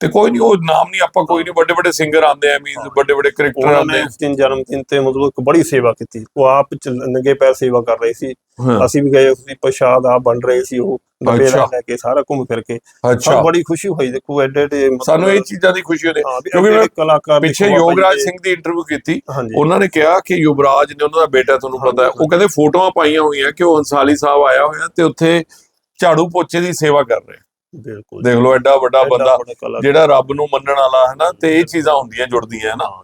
ਤੇ ਕੋਈ ਨਹੀਂ ਉਹ ਨਾਮ ਨਹੀਂ ਆਪਾਂ ਕੋਈ ਨਹੀਂ ਵੱਡੇ ਵੱਡੇ ਸਿੰਗਰ ਆਉਂਦੇ ਆ ਮੀਨਸ। ਵੱਡੇ ਵੱਡੇ ਕ੍ਰਿਕਟਰ ਆਉਂਦੇ ਨੇ ਉਸ ਦਿਨ ਜਨਮ ਦਿਨ ਤੇ ਮਤਲਬ ਇੱਕ ਬੜੀ ਸੇਵਾ ਕੀਤੀ। ਉਹ ਆਪ ਨੰਗੇ ਪੈਰ ਸੇਵਾ ਕਰ ਰਹੇ ਸੀ। ਆ ਅਸੀਂ ਵੀ ਗਏ ਉਸਦੀ ਪ੍ਰਸ਼ਾਦ ਆ ਬਣ ਰਹੇ ਸੀ ਉਹ ਅੱਛਾ। ਲੈ ਕੇ ਸਾਰਾ ਘੁੰਮ ਫਿਰ ਕੇ। ਅੱਛਾ। ਸਾਨੂੰ ਬੜੀ ਖੁਸ਼ੀ ਹੋਈ ਦੇਖੋ ਐਡੇ ਐਡੇ ਸਾਨੂੰ ਇਹ ਚੀਜ਼ਾਂ ਦੀ ਖੁਸ਼ੀ ਹੁੰਦੀ ਹਾਂ ਵੀ ਕਿਉਂਕਿ ਮੈਂ ਕਲਾਕਾਰ ਪਿੱਛੇ ਯੋਗਰਾਜ ਸਿੰਘ ਦੀ ਇੰਟਰਵਿਊ ਕੀਤੀ। ਉਹਨਾਂ ਨੇ ਕਿਹਾ ਕਿ ਯੁਵਰਾਜ ਨੇ ਉਹਨਾਂ ਦਾ ਬੇਟਾ ਤੁਹਾਨੂੰ ਪਤਾ ਹੈ। ਉਹ ਕਹਿੰਦੇ ਫੋਟੋਆਂ ਪਾਈਆਂ ਹੋਈਆਂ ਕਿ ਉਹ ਹੰਸਾਲੀ ਸਾਹਿਬ ਆਇਆ ਹੋਇਆ ਤੇ ਉੱਥੇ ਝਾੜੂ ਪੋਚੇ ਦੀ ਸੇਵਾ ਕਰ ਰਹੇ। ਬਿਲਕੁਲ ਦੇਖ ਲਓ ਐਡਾ ਵੱਡਾ ਬੰਦਾ। ਜਿਹੜਾ ਰੱਬ ਨੂੰ ਮੰਨਣ ਵਾਲਾ ਹੈ ਨਾ ਤੇ ਇਹ ਚੀਜ਼ਾਂ ਹੁੰਦੀਆਂ ਜੁੜਦੀਆਂ ਹੈ ਨਾ। ਹਾਂ।